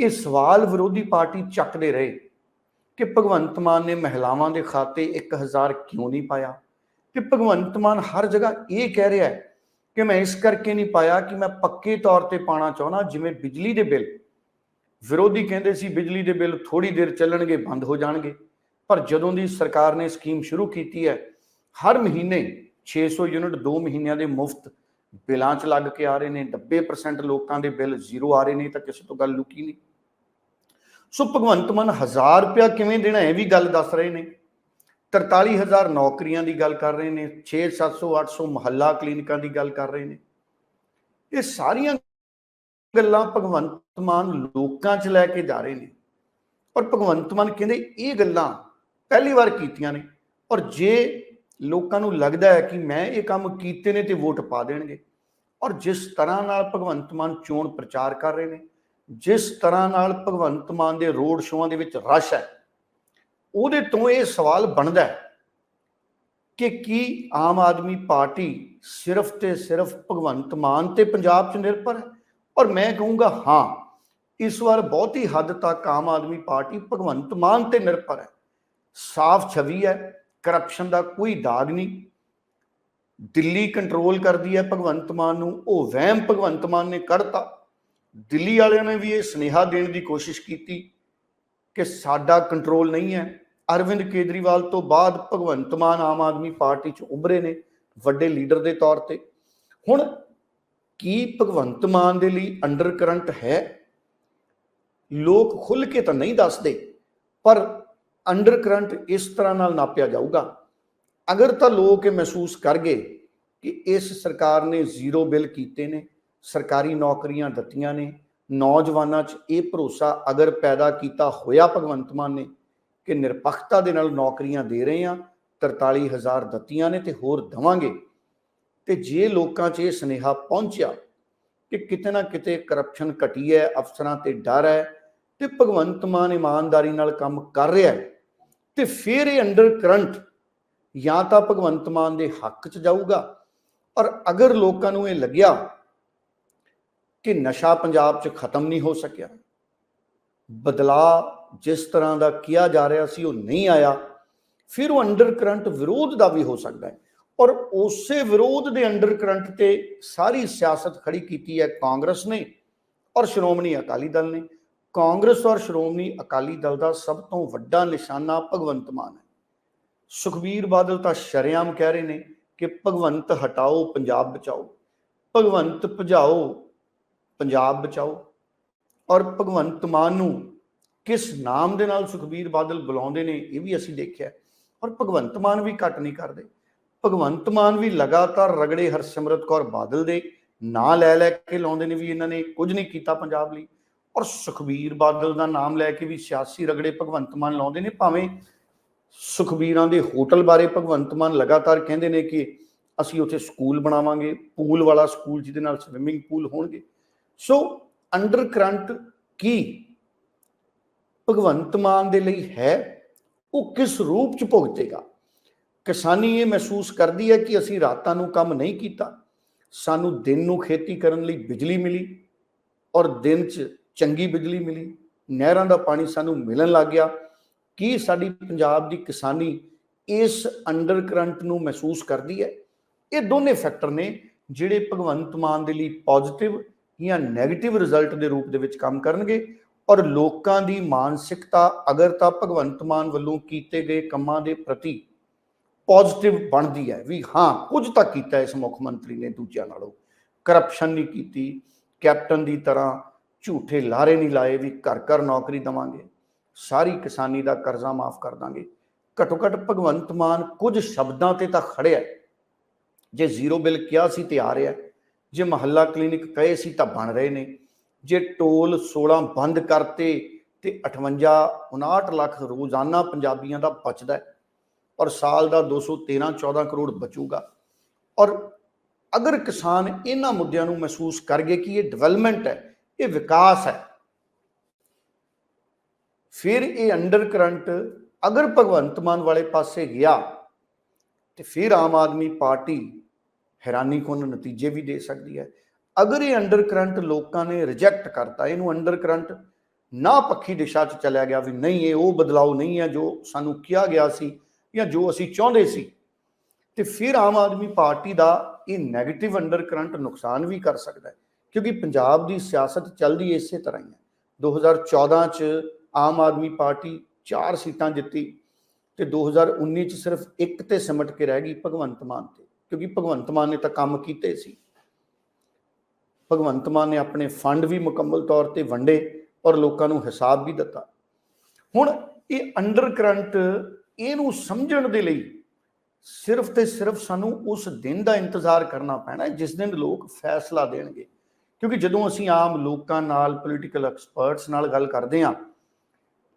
ਇਹ ਸਵਾਲ ਵਿਰੋਧੀ ਪਾਰਟੀ ਚੱਕਦੇ ਰਹੇ ਕਿ ਭਗਵੰਤ ਮਾਨ ਨੇ ਮਹਿਲਾਵਾਂ ਦੇ ਖਾਤੇ 1000 ਕਿਉਂ ਨਹੀਂ ਪਾਇਆ? ਕਿ ਭਗਵੰਤ ਮਾਨ ਹਰ ਜਗ੍ਹਾ ਇਹ ਕਹਿ ਰਿਹਾ ਹੈ ਕਿ ਮੈਂ ਇਸ ਕਰਕੇ ਨਹੀਂ ਪਾਇਆ ਕਿ ਮੈਂ ਪੱਕੇ ਤੌਰ ਤੇ ਪਾਣਾ ਚਾਹੁੰਦਾ, ਜਿਵੇਂ ਬਿਜਲੀ ਦੇ ਬਿੱਲ। ਵਿਰੋਧੀ ਕਹਿੰਦੇ ਸੀ ਬਿਜਲੀ ਦੇ ਬਿੱਲ ਥੋੜੀ ਦੇਰ ਚੱਲਣਗੇ, ਬੰਦ ਹੋ ਜਾਣਗੇ। ਪਰ ਜਦੋਂ ਦੀ ਸਰਕਾਰ ਨੇ ਸਕੀਮ ਸ਼ੁਰੂ ਕੀਤੀ ਹੈ, ਹਰ ਮਹੀਨੇ 600 ਯੂਨਿਟ 2 ਮਹੀਨਿਆਂ ਦੇ ਮੁਫਤ ਬਿੱਲਾਂ 'ਚ ਲੱਗ ਕੇ ਆ ਰਹੇ ਨੇ 90% ਲੋਕਾਂ ਦੇ ਬਿੱਲ ਜ਼ੀਰੋ ਆ ਰਹੇ ਨੇ ਤਾਂ ਕਿਸੇ ਤੋਂ ਗੱਲ ਲੁਕੀ ਨਹੀਂ। ਸੋ ਭਗਵੰਤ ਮਾਨ 1000 ਰੁਪਇਆ ਕਿਵੇਂ ਦੇਣਾ, ਇਹ ਵੀ ਗੱਲ ਦੱਸ ਰਹੇ ਨੇ। 43000 ਨੌਕਰੀਆਂ ਦੀ ਗੱਲ ਕਰ ਰਹੇ ਨੇ 6 700 800 ਮਹੱਲਾ ਕਲੀਨਿਕਾਂ ਦੀ ਗੱਲ ਕਰ ਰਹੇ ਨੇ। ਇਹ ਸਾਰੀਆਂ ਗੱਲਾਂ ਭਗਵੰਤ ਮਾਨ ਲੋਕਾਂ 'ਚ ਲੈ ਕੇ ਜਾ ਰਹੇ ਨੇ। ਔਰ ਭਗਵੰਤ ਮਾਨ ਕਹਿੰਦੇ, ਇਹ ਗੱਲਾਂ ਪਹਿਲੀ ਵਾਰ ਕੀਤੀਆਂ ਨੇ। ਔਰ ਜੇ ਲੋਕਾਂ ਨੂੰ ਲੱਗਦਾ ਹੈ ਕਿ ਮੈਂ ਇਹ ਕੰਮ ਕੀਤੇ ਨੇ ਤੇ ਵੋਟ ਪਾ ਦੇਣਗੇ। ਔਰ ਜਿਸ ਤਰ੍ਹਾਂ ਨਾਲ ਭਗਵੰਤ ਮਾਨ ਚੋਣ ਪ੍ਰਚਾਰ ਕਰ ਰਹੇ ਨੇ, ਜਿਸ ਤਰ੍ਹਾਂ ਨਾਲ ਭਗਵੰਤ ਮਾਨ ਦੇ ਰੋਡ ਸ਼ੋਆਂ ਦੇ ਵਿੱਚ ਰਸ਼ ਹੈ, ਉਹਦੇ ਤੋਂ ਇਹ ਸਵਾਲ ਬਣਦਾ ਹੈ ਕਿ ਕੀ ਆਮ ਆਦਮੀ ਪਾਰਟੀ ਸਿਰਫ ਤੇ ਸਿਰਫ ਭਗਵੰਤ ਮਾਨ ਤੇ ਪੰਜਾਬ 'ਚ ਨਿਰਭਰ ਹੈ? ਔਰ ਮੈਂ ਕਹੂੰਗਾ, ਹਾਂ, ਇਸ ਵਾਰ ਬਹੁਤੀ ਹੱਦ ਤੱਕ ਆਮ ਆਦਮੀ ਪਾਰਟੀ ਭਗਵੰਤ ਮਾਨ ਤੇ ਨਿਰਭਰ ਹੈ। ਸਾਫ਼ ਛਵੀ ਹੈ ਕਰਪਸ਼ਨ ਦਾ ਕੋਈ ਦਾਗ ਨਹੀਂ। ਦਿੱਲੀ ਕੰਟਰੋਲ ਕਰਦੀ ਹੈ ਭਗਵੰਤ ਮਾਨ ਨੂੰ, ਉਹ ਵਹਿਮ ਭਗਵੰਤ ਮਾਨ ਨੇ ਕੱਢਤਾ। ਦਿੱਲੀ ਵਾਲਿਆਂ ਨੇ ਵੀ ਇਹ ਸੁਨੇਹਾ ਦੇਣ ਦੀ ਕੋਸ਼ਿਸ਼ ਕੀਤੀ ਕਿ ਸਾਡਾ ਕੰਟਰੋਲ ਨਹੀਂ ਹੈ। ਅਰਵਿੰਦ ਕੇਜਰੀਵਾਲ ਤੋਂ ਬਾਅਦ ਭਗਵੰਤ ਮਾਨ ਆਮ ਆਦਮੀ ਪਾਰਟੀ 'ਚ ਉਭਰੇ ਨੇ, ਵੱਡੇ ਲੀਡਰ ਦੇ ਤੌਰ ਤੇ। ਹੁਣ ਕੀ ਭਗਵੰਤ ਮਾਨ ਦੇ ਲਈ ਅੰਡਰ ਕਰੰਟ ਹੈ? ਲੋਕ ਖੁੱਲ ਕੇ ਤਾਂ ਨਹੀਂ ਦੱਸਦੇ, ਪਰ ਅੰਡਰ ਕਰੰਟ ਇਸ ਤਰ੍ਹਾਂ ਨਾਲ ਨਾਪਿਆ ਜਾਊਗਾ। ਅਗਰ ਤਾਂ ਲੋਕ ਇਹ ਮਹਿਸੂਸ ਕਰ ਗਏ ਕਿ ਇਸ ਸਰਕਾਰ ਨੇ ਜ਼ੀਰੋ ਬਿੱਲ ਕੀਤੇ ਨੇ, ਸਰਕਾਰੀ ਨੌਕਰੀਆਂ ਦਿੱਤੀਆਂ ਨੇ, ਨੌਜਵਾਨਾਂ 'ਚ ਇਹ ਭਰੋਸਾ ਅਗਰ ਪੈਦਾ ਕੀਤਾ ਹੋਇਆ ਭਗਵੰਤ ਮਾਨ ਨੇ ਕਿ ਨਿਰਪੱਖਤਾ ਦੇ ਨਾਲ ਨੌਕਰੀਆਂ ਦੇ ਰਹੇ ਆ 43000 ਦਿੱਤੀਆਂ ਨੇ ਤੇ ਹੋਰ ਦਵਾਂਗੇ, ਤੇ ਜੇ ਲੋਕਾਂ 'ਚ ਇਹ ਸੁਨੇਹਾ ਪਹੁੰਚਿਆ ਕਿ ਕਿਤੇ ਨਾ ਕਿਤੇ ਕਰਪਸ਼ਨ ਘਟੀ ਹੈ, ਅਫਸਰਾਂ ਤੇ ਡਰ ਹੈ ਤੇ ਭਗਵੰਤ ਮਾਨ ਇਮਾਨਦਾਰੀ ਨਾਲ ਕੰਮ ਕਰ ਰਿਹਾ ਹੈ ਤੇ ਫਿਰ ਇਹ ਅੰਡਰ ਕਰੰਟ ਜਾਂ ਤਾਂ ਭਗਵੰਤ ਮਾਨ ਦੇ ਹੱਕ 'ਚ ਜਾਊਗਾ। ਔਰ ਅਗਰ ਲੋਕਾਂ ਨੂੰ ਇਹ ਲੱਗਿਆ ਕਿ ਨਸ਼ਾ ਪੰਜਾਬ 'ਚ ਖਤਮ ਨਹੀਂ ਹੋ ਸਕਿਆ ਬਦਲਾ ਜਿਸ ਤਰ੍ਹਾਂ ਦਾ ਕਿਹਾ ਜਾ ਰਿਹਾ ਸੀ ਉਹ ਨਹੀਂ ਆਇਆ, ਫਿਰ ਉਹ ਅੰਡਰ ਕਰੰਟ ਵਿਰੋਧ ਦਾ ਵੀ ਹੋ ਸਕਦਾ ਹੈ। ਔਰ ਉਸੇ ਵਿਰੋਧ ਦੇ ਅੰਡਰ ਕਰੰਟ ਤੇ ਸਾਰੀ ਸਿਆਸਤ ਖੜੀ ਕੀਤੀ ਹੈ ਕਾਂਗਰਸ ਨੇ ਔਰ ਸ਼੍ਰੋਮਣੀ ਅਕਾਲੀ ਦਲ ਨੇ। ਕਾਂਗਰਸ ਔਰ ਸ਼੍ਰੋਮਣੀ ਅਕਾਲੀ ਦਲ ਦਾ ਸਭ ਤੋਂ ਵੱਡਾ ਨਿਸ਼ਾਨਾ ਭਗਵੰਤ ਮਾਨ ਹੈ। ਸੁਖਬੀਰ ਬਾਦਲ ਤਾਂ ਸ਼ਰਿਆਮ ਕਹਿ ਰਹੇ ਨੇ ਕਿ ਭਗਵੰਤ ਹਟਾਓ, ਪੰਜਾਬ ਬਚਾਓ। ਭਗਵੰਤ ਭਜਾਓ, ਪੰਜਾਬ ਬਚਾਓ। ਔਰ ਭਗਵੰਤ ਮਾਨ ਨੂੰ ਕਿਸ ਨਾਮ ਦੇ ਨਾਲ ਸੁਖਬੀਰ ਬਾਦਲ ਬੁਲਾਉਂਦੇ ਨੇ ਇਹ ਵੀ ਅਸੀਂ ਦੇਖਿਆ। ਔਰ ਭਗਵੰਤ ਮਾਨ ਵੀ ਘੱਟ ਨਹੀਂ ਕਰਦੇ। ਭਗਵੰਤ ਮਾਨ ਵੀ ਲਗਾਤਾਰ ਰਗੜੇ ਹਰਸਿਮਰਤ ਕੌਰ ਬਾਦਲ ਦੇ ਨਾਂ ਲੈ ਲੈ ਕੇ ਲਾਉਂਦੇ ਨੇ ਵੀ ਇਹਨਾਂ ਨੇ ਕੁਝ ਨਹੀਂ ਕੀਤਾ ਪੰਜਾਬ ਲਈ। ਔਰ ਸੁਖਬੀਰ ਬਾਦਲ ਦਾ ਨਾਮ ਲੈ ਕੇ ਵੀ ਸਿਆਸੀ ਰਗੜੇ ਭਗਵੰਤ ਮਾਨ ਲਾਉਂਦੇ ਨੇ, ਭਾਵੇਂ ਸੁਖਬੀਰਾਂ ਦੇ ਹੋਟਲ ਬਾਰੇ ਭਗਵੰਤ ਮਾਨ ਲਗਾਤਾਰ ਕਹਿੰਦੇ ਨੇ ਕਿ ਅਸੀਂ ਉੱਥੇ ਸਕੂਲ ਬਣਾਵਾਂਗੇ, ਪੂਲ ਵਾਲਾ ਸਕੂਲ ਜਿਹਦੇ ਨਾਲ ਸਵਿਮਿੰਗ ਪੂਲ ਹੋਣਗੇ। ਸੋ ਅੰਡਰ ਕਰੰਟ ਕੀ ਭਗਵੰਤ ਮਾਨ ਦੇ ਲਈ ਹੈ? ਉਹ ਕਿਸ ਰੂਪ ਚ ਭੁਗਤੇਗਾ? ਕਿਸਾਨੀ ਇਹ ਮਹਿਸੂਸ ਕਰਦੀ ਹੈ ਕਿ ਅਸੀਂ ਰਾਤਾਂ ਨੂੰ ਕੰਮ ਨਹੀਂ ਕੀਤਾ, ਸਾਨੂੰ ਦਿਨ ਨੂੰ ਖੇਤੀ ਕਰਨ ਲਈ ਬਿਜਲੀ ਮਿਲੀ ਔਰ ਦਿਨ 'ਚ ਚੰਗੀ ਬਿਜਲੀ ਮਿਲੀ, ਨਹਿਰਾਂ ਦਾ ਪਾਣੀ ਸਾਨੂੰ ਮਿਲਣ ਲੱਗ ਗਿਆ। ਕੀ ਸਾਡੀ ਪੰਜਾਬ ਦੀ ਕਿਸਾਨੀ ਇਸ ਅੰਡਰ ਕਰੰਟ ਨੂੰ ਮਹਿਸੂਸ ਕਰਦੀ ਹੈ? ਇਹ ਦੋਨੇ ਫੈਕਟਰ ਨੇ ਜਿਹੜੇ ਭਗਵੰਤ ਮਾਨ ਦੇ ਲਈ ਪੋਜ਼ਿਟਿਵ ਜਾਂ 네ਗੇਟਿਵ ਰਿਜ਼ਲਟ ਦੇ ਰੂਪ ਦੇ ਵਿੱਚ ਕੰਮ ਕਰਨਗੇ ਔਰ ਲੋਕਾਂ ਦੀ ਮਾਨਸਿਕਤਾ, ਅਗਰ ਤਾਂ ਭਗਵੰਤ ਮਾਨ ਵੱਲੋਂ ਕੀਤੇ ਗਏ ਕੰਮਾਂ ਦੇ ਪ੍ਰਤੀ ਪੋਜ਼ਿਟਿਵ ਬਣਦੀ ਹੈ ਵੀ ਹਾਂ, ਕੁਝ ਤਾਂ ਕੀਤਾ ਇਸ ਮੁੱਖ ਮੰਤਰੀ ਨੇ ਦੂਜਿਆਂ ਨਾਲੋਂ। ਕਰਪਸ਼ਨ ਨਹੀਂ ਕੀਤੀ ਕੈਪਟਨ ਦੀ ਤਰ੍ਹਾਂ ਝੂਠੇ ਲਾਰੇ ਨਹੀਂ ਲਾਏ ਵੀ ਘਰ ਘਰ ਨੌਕਰੀ ਦਵਾਂਗੇ, ਸਾਰੀ ਕਿਸਾਨੀ ਦਾ ਕਰਜ਼ਾ ਮਾਫ ਕਰ ਦਾਂਗੇ। ਘਟੋ ਘਟ ਭਗਵੰਤ ਮਾਨ ਕੁਝ ਸ਼ਬਦਾਂ ਤੇ ਤਾਂ ਖੜਿਆ ਜੇ ਜ਼ੀਰੋ ਬਿੱਲ ਕਿਹਾ ਸੀ ਤੇ ਆ ਰਿਹਾ, ਜੇ ਮਹੱਲਾ ਕਲੀਨਿਕ ਕਹੇ ਸੀ ਤਾਂ ਬਣ ਰਹੇ ਨੇ। ਜੇ ਟੋਲ 16 ਬੰਦ ਕਰਤੇ ਤੇ 58 59 ਲੱਖ ਰੋਜ਼ਾਨਾ ਪੰਜਾਬੀਆਂ ਦਾ ਬਚਦਾ ਹੈ ਔਰ ਸਾਲ ਦਾ 213 14 ਕਰੋੜ ਬਚੂਗਾ। ਔਰ ਅਗਰ ਕਿਸਾਨ ਇਹਨਾਂ ਮੁੱਦਿਆਂ ਨੂੰ ਮਹਿਸੂਸ ਕਰ ਕਿ ਇਹ ਡਿਵੈਲਪਮੈਂਟ ਹੈ ਇਹ ਵਿਕਾਸ ਹੈ। ਫਿਰ ਇਹ ਅੰਡਰ ਕਰੰਟ ਅਗਰ ਭਗਵੰਤ ਮਾਨ ਵਾਲੇ ਪਾਸੇ ਗਿਆ, ਤੇ ਫਿਰ ਆਮ ਆਦਮੀ ਪਾਰਟੀ ਹੈਰਾਨੀਕੁੰਨ ਨਤੀਜੇ ਵੀ ਦੇ ਸਕਦੀ ਹੈ। ਅਗਰ ਇਹ ਅੰਡਰ ਕਰੰਟ ਲੋਕਾਂ ਨੇ ਰਿਜੈਕਟ ਕਰਤਾ, ਇਹਨੂੰ ਅੰਡਰ ਕਰੰਟ ਨਾ ਪੱਖੀ ਦਿਸ਼ਾ 'ਚ ਚਲਿਆ ਗਿਆ ਵੀ ਨਹੀਂ, ਇਹ ਉਹ ਬਦਲਾਅ ਨਹੀਂ ਹੈ ਜੋ ਸਾਨੂੰ ਕਿਹਾ ਗਿਆ ਸੀ ਜਾਂ ਜੋ ਅਸੀਂ ਚਾਹੁੰਦੇ ਸੀ, ਤੇ ਫਿਰ ਆਮ ਆਦਮੀ ਪਾਰਟੀ ਦਾ ਇਹ 네ਗੇਟਿਵ ਅੰਡਰ ਕਰੰਟ ਨੁਕਸਾਨ ਵੀ ਕਰ ਸਕਦਾ ਹੈ। ਕਿਉਂਕਿ ਪੰਜਾਬ ਦੀ ਸਿਆਸਤ ਚੱਲਦੀ ਇਸੇ ਤਰ੍ਹਾਂ ਹੀ ਹੈ। 2014 ਚ ਆਮ ਆਦਮੀ ਪਾਰਟੀ 4 ਸੀਟਾਂ ਜਿੱਤੀ ਤੇ 2019 ਚ ਸਿਰਫ ਇੱਕ ਤੇ ਸਿਮਟ ਕੇ ਰਹਿ ਗਈ ਭਗਵੰਤ ਮਾਨ ਤੇ, ਕਿਉਂਕਿ ਭਗਵੰਤ ਮਾਨ ਨੇ ਤਾਂ ਕੰਮ ਕੀਤੇ ਸੀ। ਭਗਵੰਤ ਮਾਨ ਨੇ ਆਪਣੇ ਫੰਡ ਵੀ ਮੁਕੰਮਲ ਤੌਰ ਤੇ ਵੰਡੇ ਔਰ ਲੋਕਾਂ ਨੂੰ ਹਿਸਾਬ ਵੀ ਦਿੱਤਾ। ਹੁਣ ਇਹ ਅੰਡਰ ਕਰੰਟ ਇਹਨੂੰ ਸਮਝਣ ਦੇ ਲਈ ਸਿਰਫ ਤੇ ਸਿਰਫ ਸਾਨੂੰ ਉਸ ਦਿਨ ਦਾ ਇੰਤਜ਼ਾਰ ਕਰਨਾ ਪੈਣਾ ਜਿਸ ਦਿਨ ਲੋਕ ਫੈਸਲਾ ਦੇਣਗੇ। ਕਿਉਂਕਿ ਜਦੋਂ ਅਸੀਂ ਆਮ ਲੋਕਾਂ ਨਾਲ ਪੋਲੀਟੀਕਲ ਐਕਸਪਰਟਸ ਨਾਲ ਗੱਲ ਕਰਦੇ ਹਾਂ,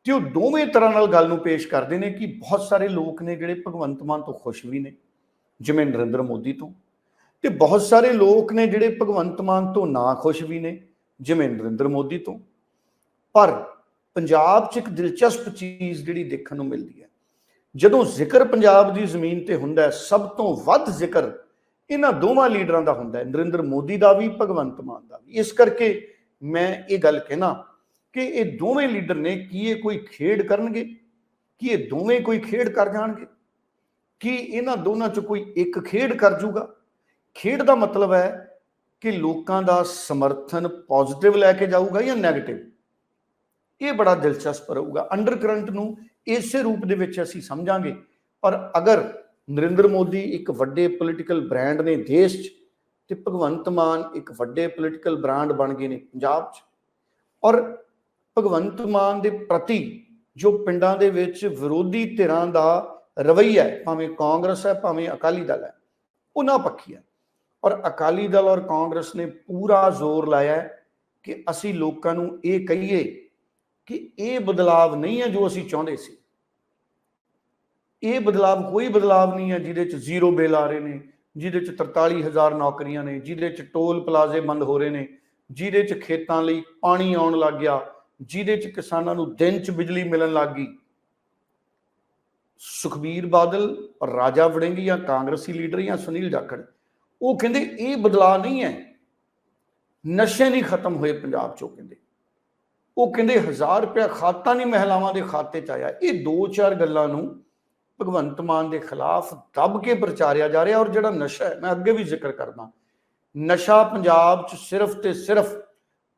ਤੇ ਉਹ ਦੋਵੇਂ ਤਰ੍ਹਾਂ ਨਾਲ ਗੱਲ ਨੂੰ ਪੇਸ਼ ਕਰਦੇ ਨੇ ਕਿ ਬਹੁਤ ਸਾਰੇ ਲੋਕ ਨੇ ਜਿਹੜੇ ਭਗਵੰਤ ਮਾਨ ਤੋਂ ਖੁਸ਼ ਵੀ ਨੇ, ਜਿਵੇਂ ਨਰਿੰਦਰ ਮੋਦੀ ਤੋਂ, ਤੇ ਬਹੁਤ ਸਾਰੇ ਲੋਕ ਨੇ ਜਿਹੜੇ ਭਗਵੰਤ ਮਾਨ ਤੋਂ ਨਾ ਖੁਸ਼ ਵੀ ਨੇ, ਜਿਵੇਂ ਨਰਿੰਦਰ ਮੋਦੀ ਤੋਂ। ਪਰ ਪੰਜਾਬ 'ਚ ਇੱਕ ਦਿਲਚਸਪ ਚੀਜ਼ ਜਿਹੜੀ ਦੇਖਣ ਨੂੰ ਮਿਲਦੀ ਹੈ, ਜਦੋਂ ਜ਼ਿਕਰ ਪੰਜਾਬ ਦੀ ਜ਼ਮੀਨ ਤੇ ਹੁੰਦਾ ਹੈ, ਸਭ ਤੋਂ ਵੱਧ ਜ਼ਿਕਰ ਇਹਨਾਂ ਦੋਵਾਂ ਲੀਡਰਾਂ ਦਾ ਹੁੰਦਾ ਹੈ, ਨਰਿੰਦਰ ਮੋਦੀ ਦਾ ਵੀ, ਭਗਵੰਤ ਮਾਨ ਦਾ ਵੀ। ਇਸ ਕਰਕੇ ਮੈਂ ਇਹ ਗੱਲ ਕਹਿਣਾ ਕਿ ਇਹ ਦੋਵੇਂ ਲੀਡਰ ਨੇ ਕੀ ਇਹ ਕੋਈ ਖੇਡ ਕਰਨਗੇ? ਕੀ ਇਹ ਦੋਵੇਂ ਕੋਈ ਖੇਡ ਕਰ ਜਾਣਗੇ? ਕੀ ਇਹਨਾਂ ਦੋਨਾਂ ਚ ਕੋਈ ਇੱਕ ਖੇਡ ਕਰ ਜੂਗਾ? ਖੇਡ ਦਾ ਮਤਲਬ ਹੈ ਕਿ ਲੋਕਾਂ ਦਾ ਸਮਰਥਨ ਪੋਜ਼ਿਟਿਵ ਲੈ ਕੇ ਜਾਊਗਾ ਜਾਂ 네ਗੇਟਿਵ ਇਹ ਬੜਾ ਦਿਲਚਸਪ ਰਹੂਗਾ। ਅੰਡਰ ਕਰੰਟ ਨੂੰ ਇਸੇ ਰੂਪ ਦੇ ਵਿੱਚ ਅਸੀਂ ਸਮਝਾਂਗੇ। ਪਰ ਅਗਰ ਨਰਿੰਦਰ ਮੋਦੀ ਇੱਕ ਵੱਡੇ ਪੋਲੀਟੀਕਲ ਬ੍ਰਾਂਡ ਨੇ ਦੇਸ਼ 'ਚ ਤੇ ਭਗਵੰਤ ਮਾਨ ਇੱਕ ਵੱਡੇ ਪੋਲੀਟੀਕਲ ਬ੍ਰਾਂਡ ਬਣ ਗਏ ਨੇ ਪੰਜਾਬ 'ਚ। ਔਰ ਭਗਵੰਤ ਮਾਨ ਦੇ ਪ੍ਰਤੀ ਜੋ ਪਿੰਡਾਂ ਦੇ ਵਿੱਚ ਵਿਰੋਧੀ ਧਿਰਾਂ ਦਾ ਰਵੱਈਆ ਹੈ, ਭਾਵੇਂ ਕਾਂਗਰਸ ਹੈ, ਭਾਵੇਂ ਅਕਾਲੀ ਦਲ ਹੈ ਉਹਨਾਂ ਪੱਖੀ ਹੈ। ਔਰ ਅਕਾਲੀ ਦਲ ਔਰ ਕਾਂਗਰਸ ਨੇ ਪੂਰਾ ਜ਼ੋਰ ਲਾਇਆ ਕਿ ਅਸੀਂ ਲੋਕਾਂ ਨੂੰ ਇਹ ਕਹੀਏ ਕਿ ਇਹ ਬਦਲਾਵ ਨਹੀਂ ਹੈ ਜੋ ਅਸੀਂ ਚਾਹੁੰਦੇ ਸੀ। ਇਹ ਬਦਲਾਵ ਕੋਈ ਬਦਲਾਵ ਨਹੀਂ ਹੈ ਜਿਹਦੇ ਚ ਜ਼ੀਰੋ ਬਿੱਲ ਆ ਰਹੇ ਨੇ, ਜਿਹਦੇ ਚ 43000 ਨੌਕਰੀਆਂ ਨੇ, ਜਿਹਦੇ ਚ ਟੋਲ ਪਲਾਜ਼ੇ ਬੰਦ ਹੋ ਰਹੇ ਨੇ, ਜਿਹਦੇ ਚ ਖੇਤਾਂ ਲਈ ਪਾਣੀ ਆਉਣ ਲੱਗ ਗਿਆ, ਜਿਹਦੇ ਚ ਕਿਸਾਨਾਂ ਨੂੰ ਦਿਨ ਚ ਬਿਜਲੀ ਮਿਲਣ ਲੱਗ ਗਈ। ਸੁਖਬੀਰ ਬਾਦਲ, ਰਾਜਾ ਵੜਿੰਗ ਜਾਂ ਕਾਂਗਰਸੀ ਲੀਡਰ ਜਾਂ ਸੁਨੀਲ ਜਾਖੜ, ਉਹ ਕਹਿੰਦੇ ਇਹ ਬਦਲਾਅ ਨਹੀਂ ਹੈ। ਨਸ਼ੇ ਨਹੀਂ ਖਤਮ ਹੋਏ ਪੰਜਾਬ ਚੋਂ ਕਹਿੰਦੇ। ਉਹ ਕਹਿੰਦੇ 1000 ਰੁਪਇਆ ਖਾਤਾ ਨਹੀਂ ਮਹਿਲਾਵਾਂ ਦੇ ਖਾਤੇ ਚ ਆਇਆ। ਇਹ ਦੋ ਚਾਰ ਗੱਲਾਂ ਨੂੰ ਭਗਵੰਤ ਮਾਨ ਦੇ ਖਿਲਾਫ ਦੱਬ ਕੇ ਪ੍ਰਚਾਰਿਆ ਜਾ ਰਿਹਾ ਔਰ ਜਿਹੜਾ ਨਸ਼ਾ ਹੈ, ਮੈਂ ਅੱਗੇ ਵੀ ਜ਼ਿਕਰ ਕਰਦਾ। ਨਸ਼ਾ ਪੰਜਾਬ 'ਚ ਸਿਰਫ ਤੇ ਸਿਰਫ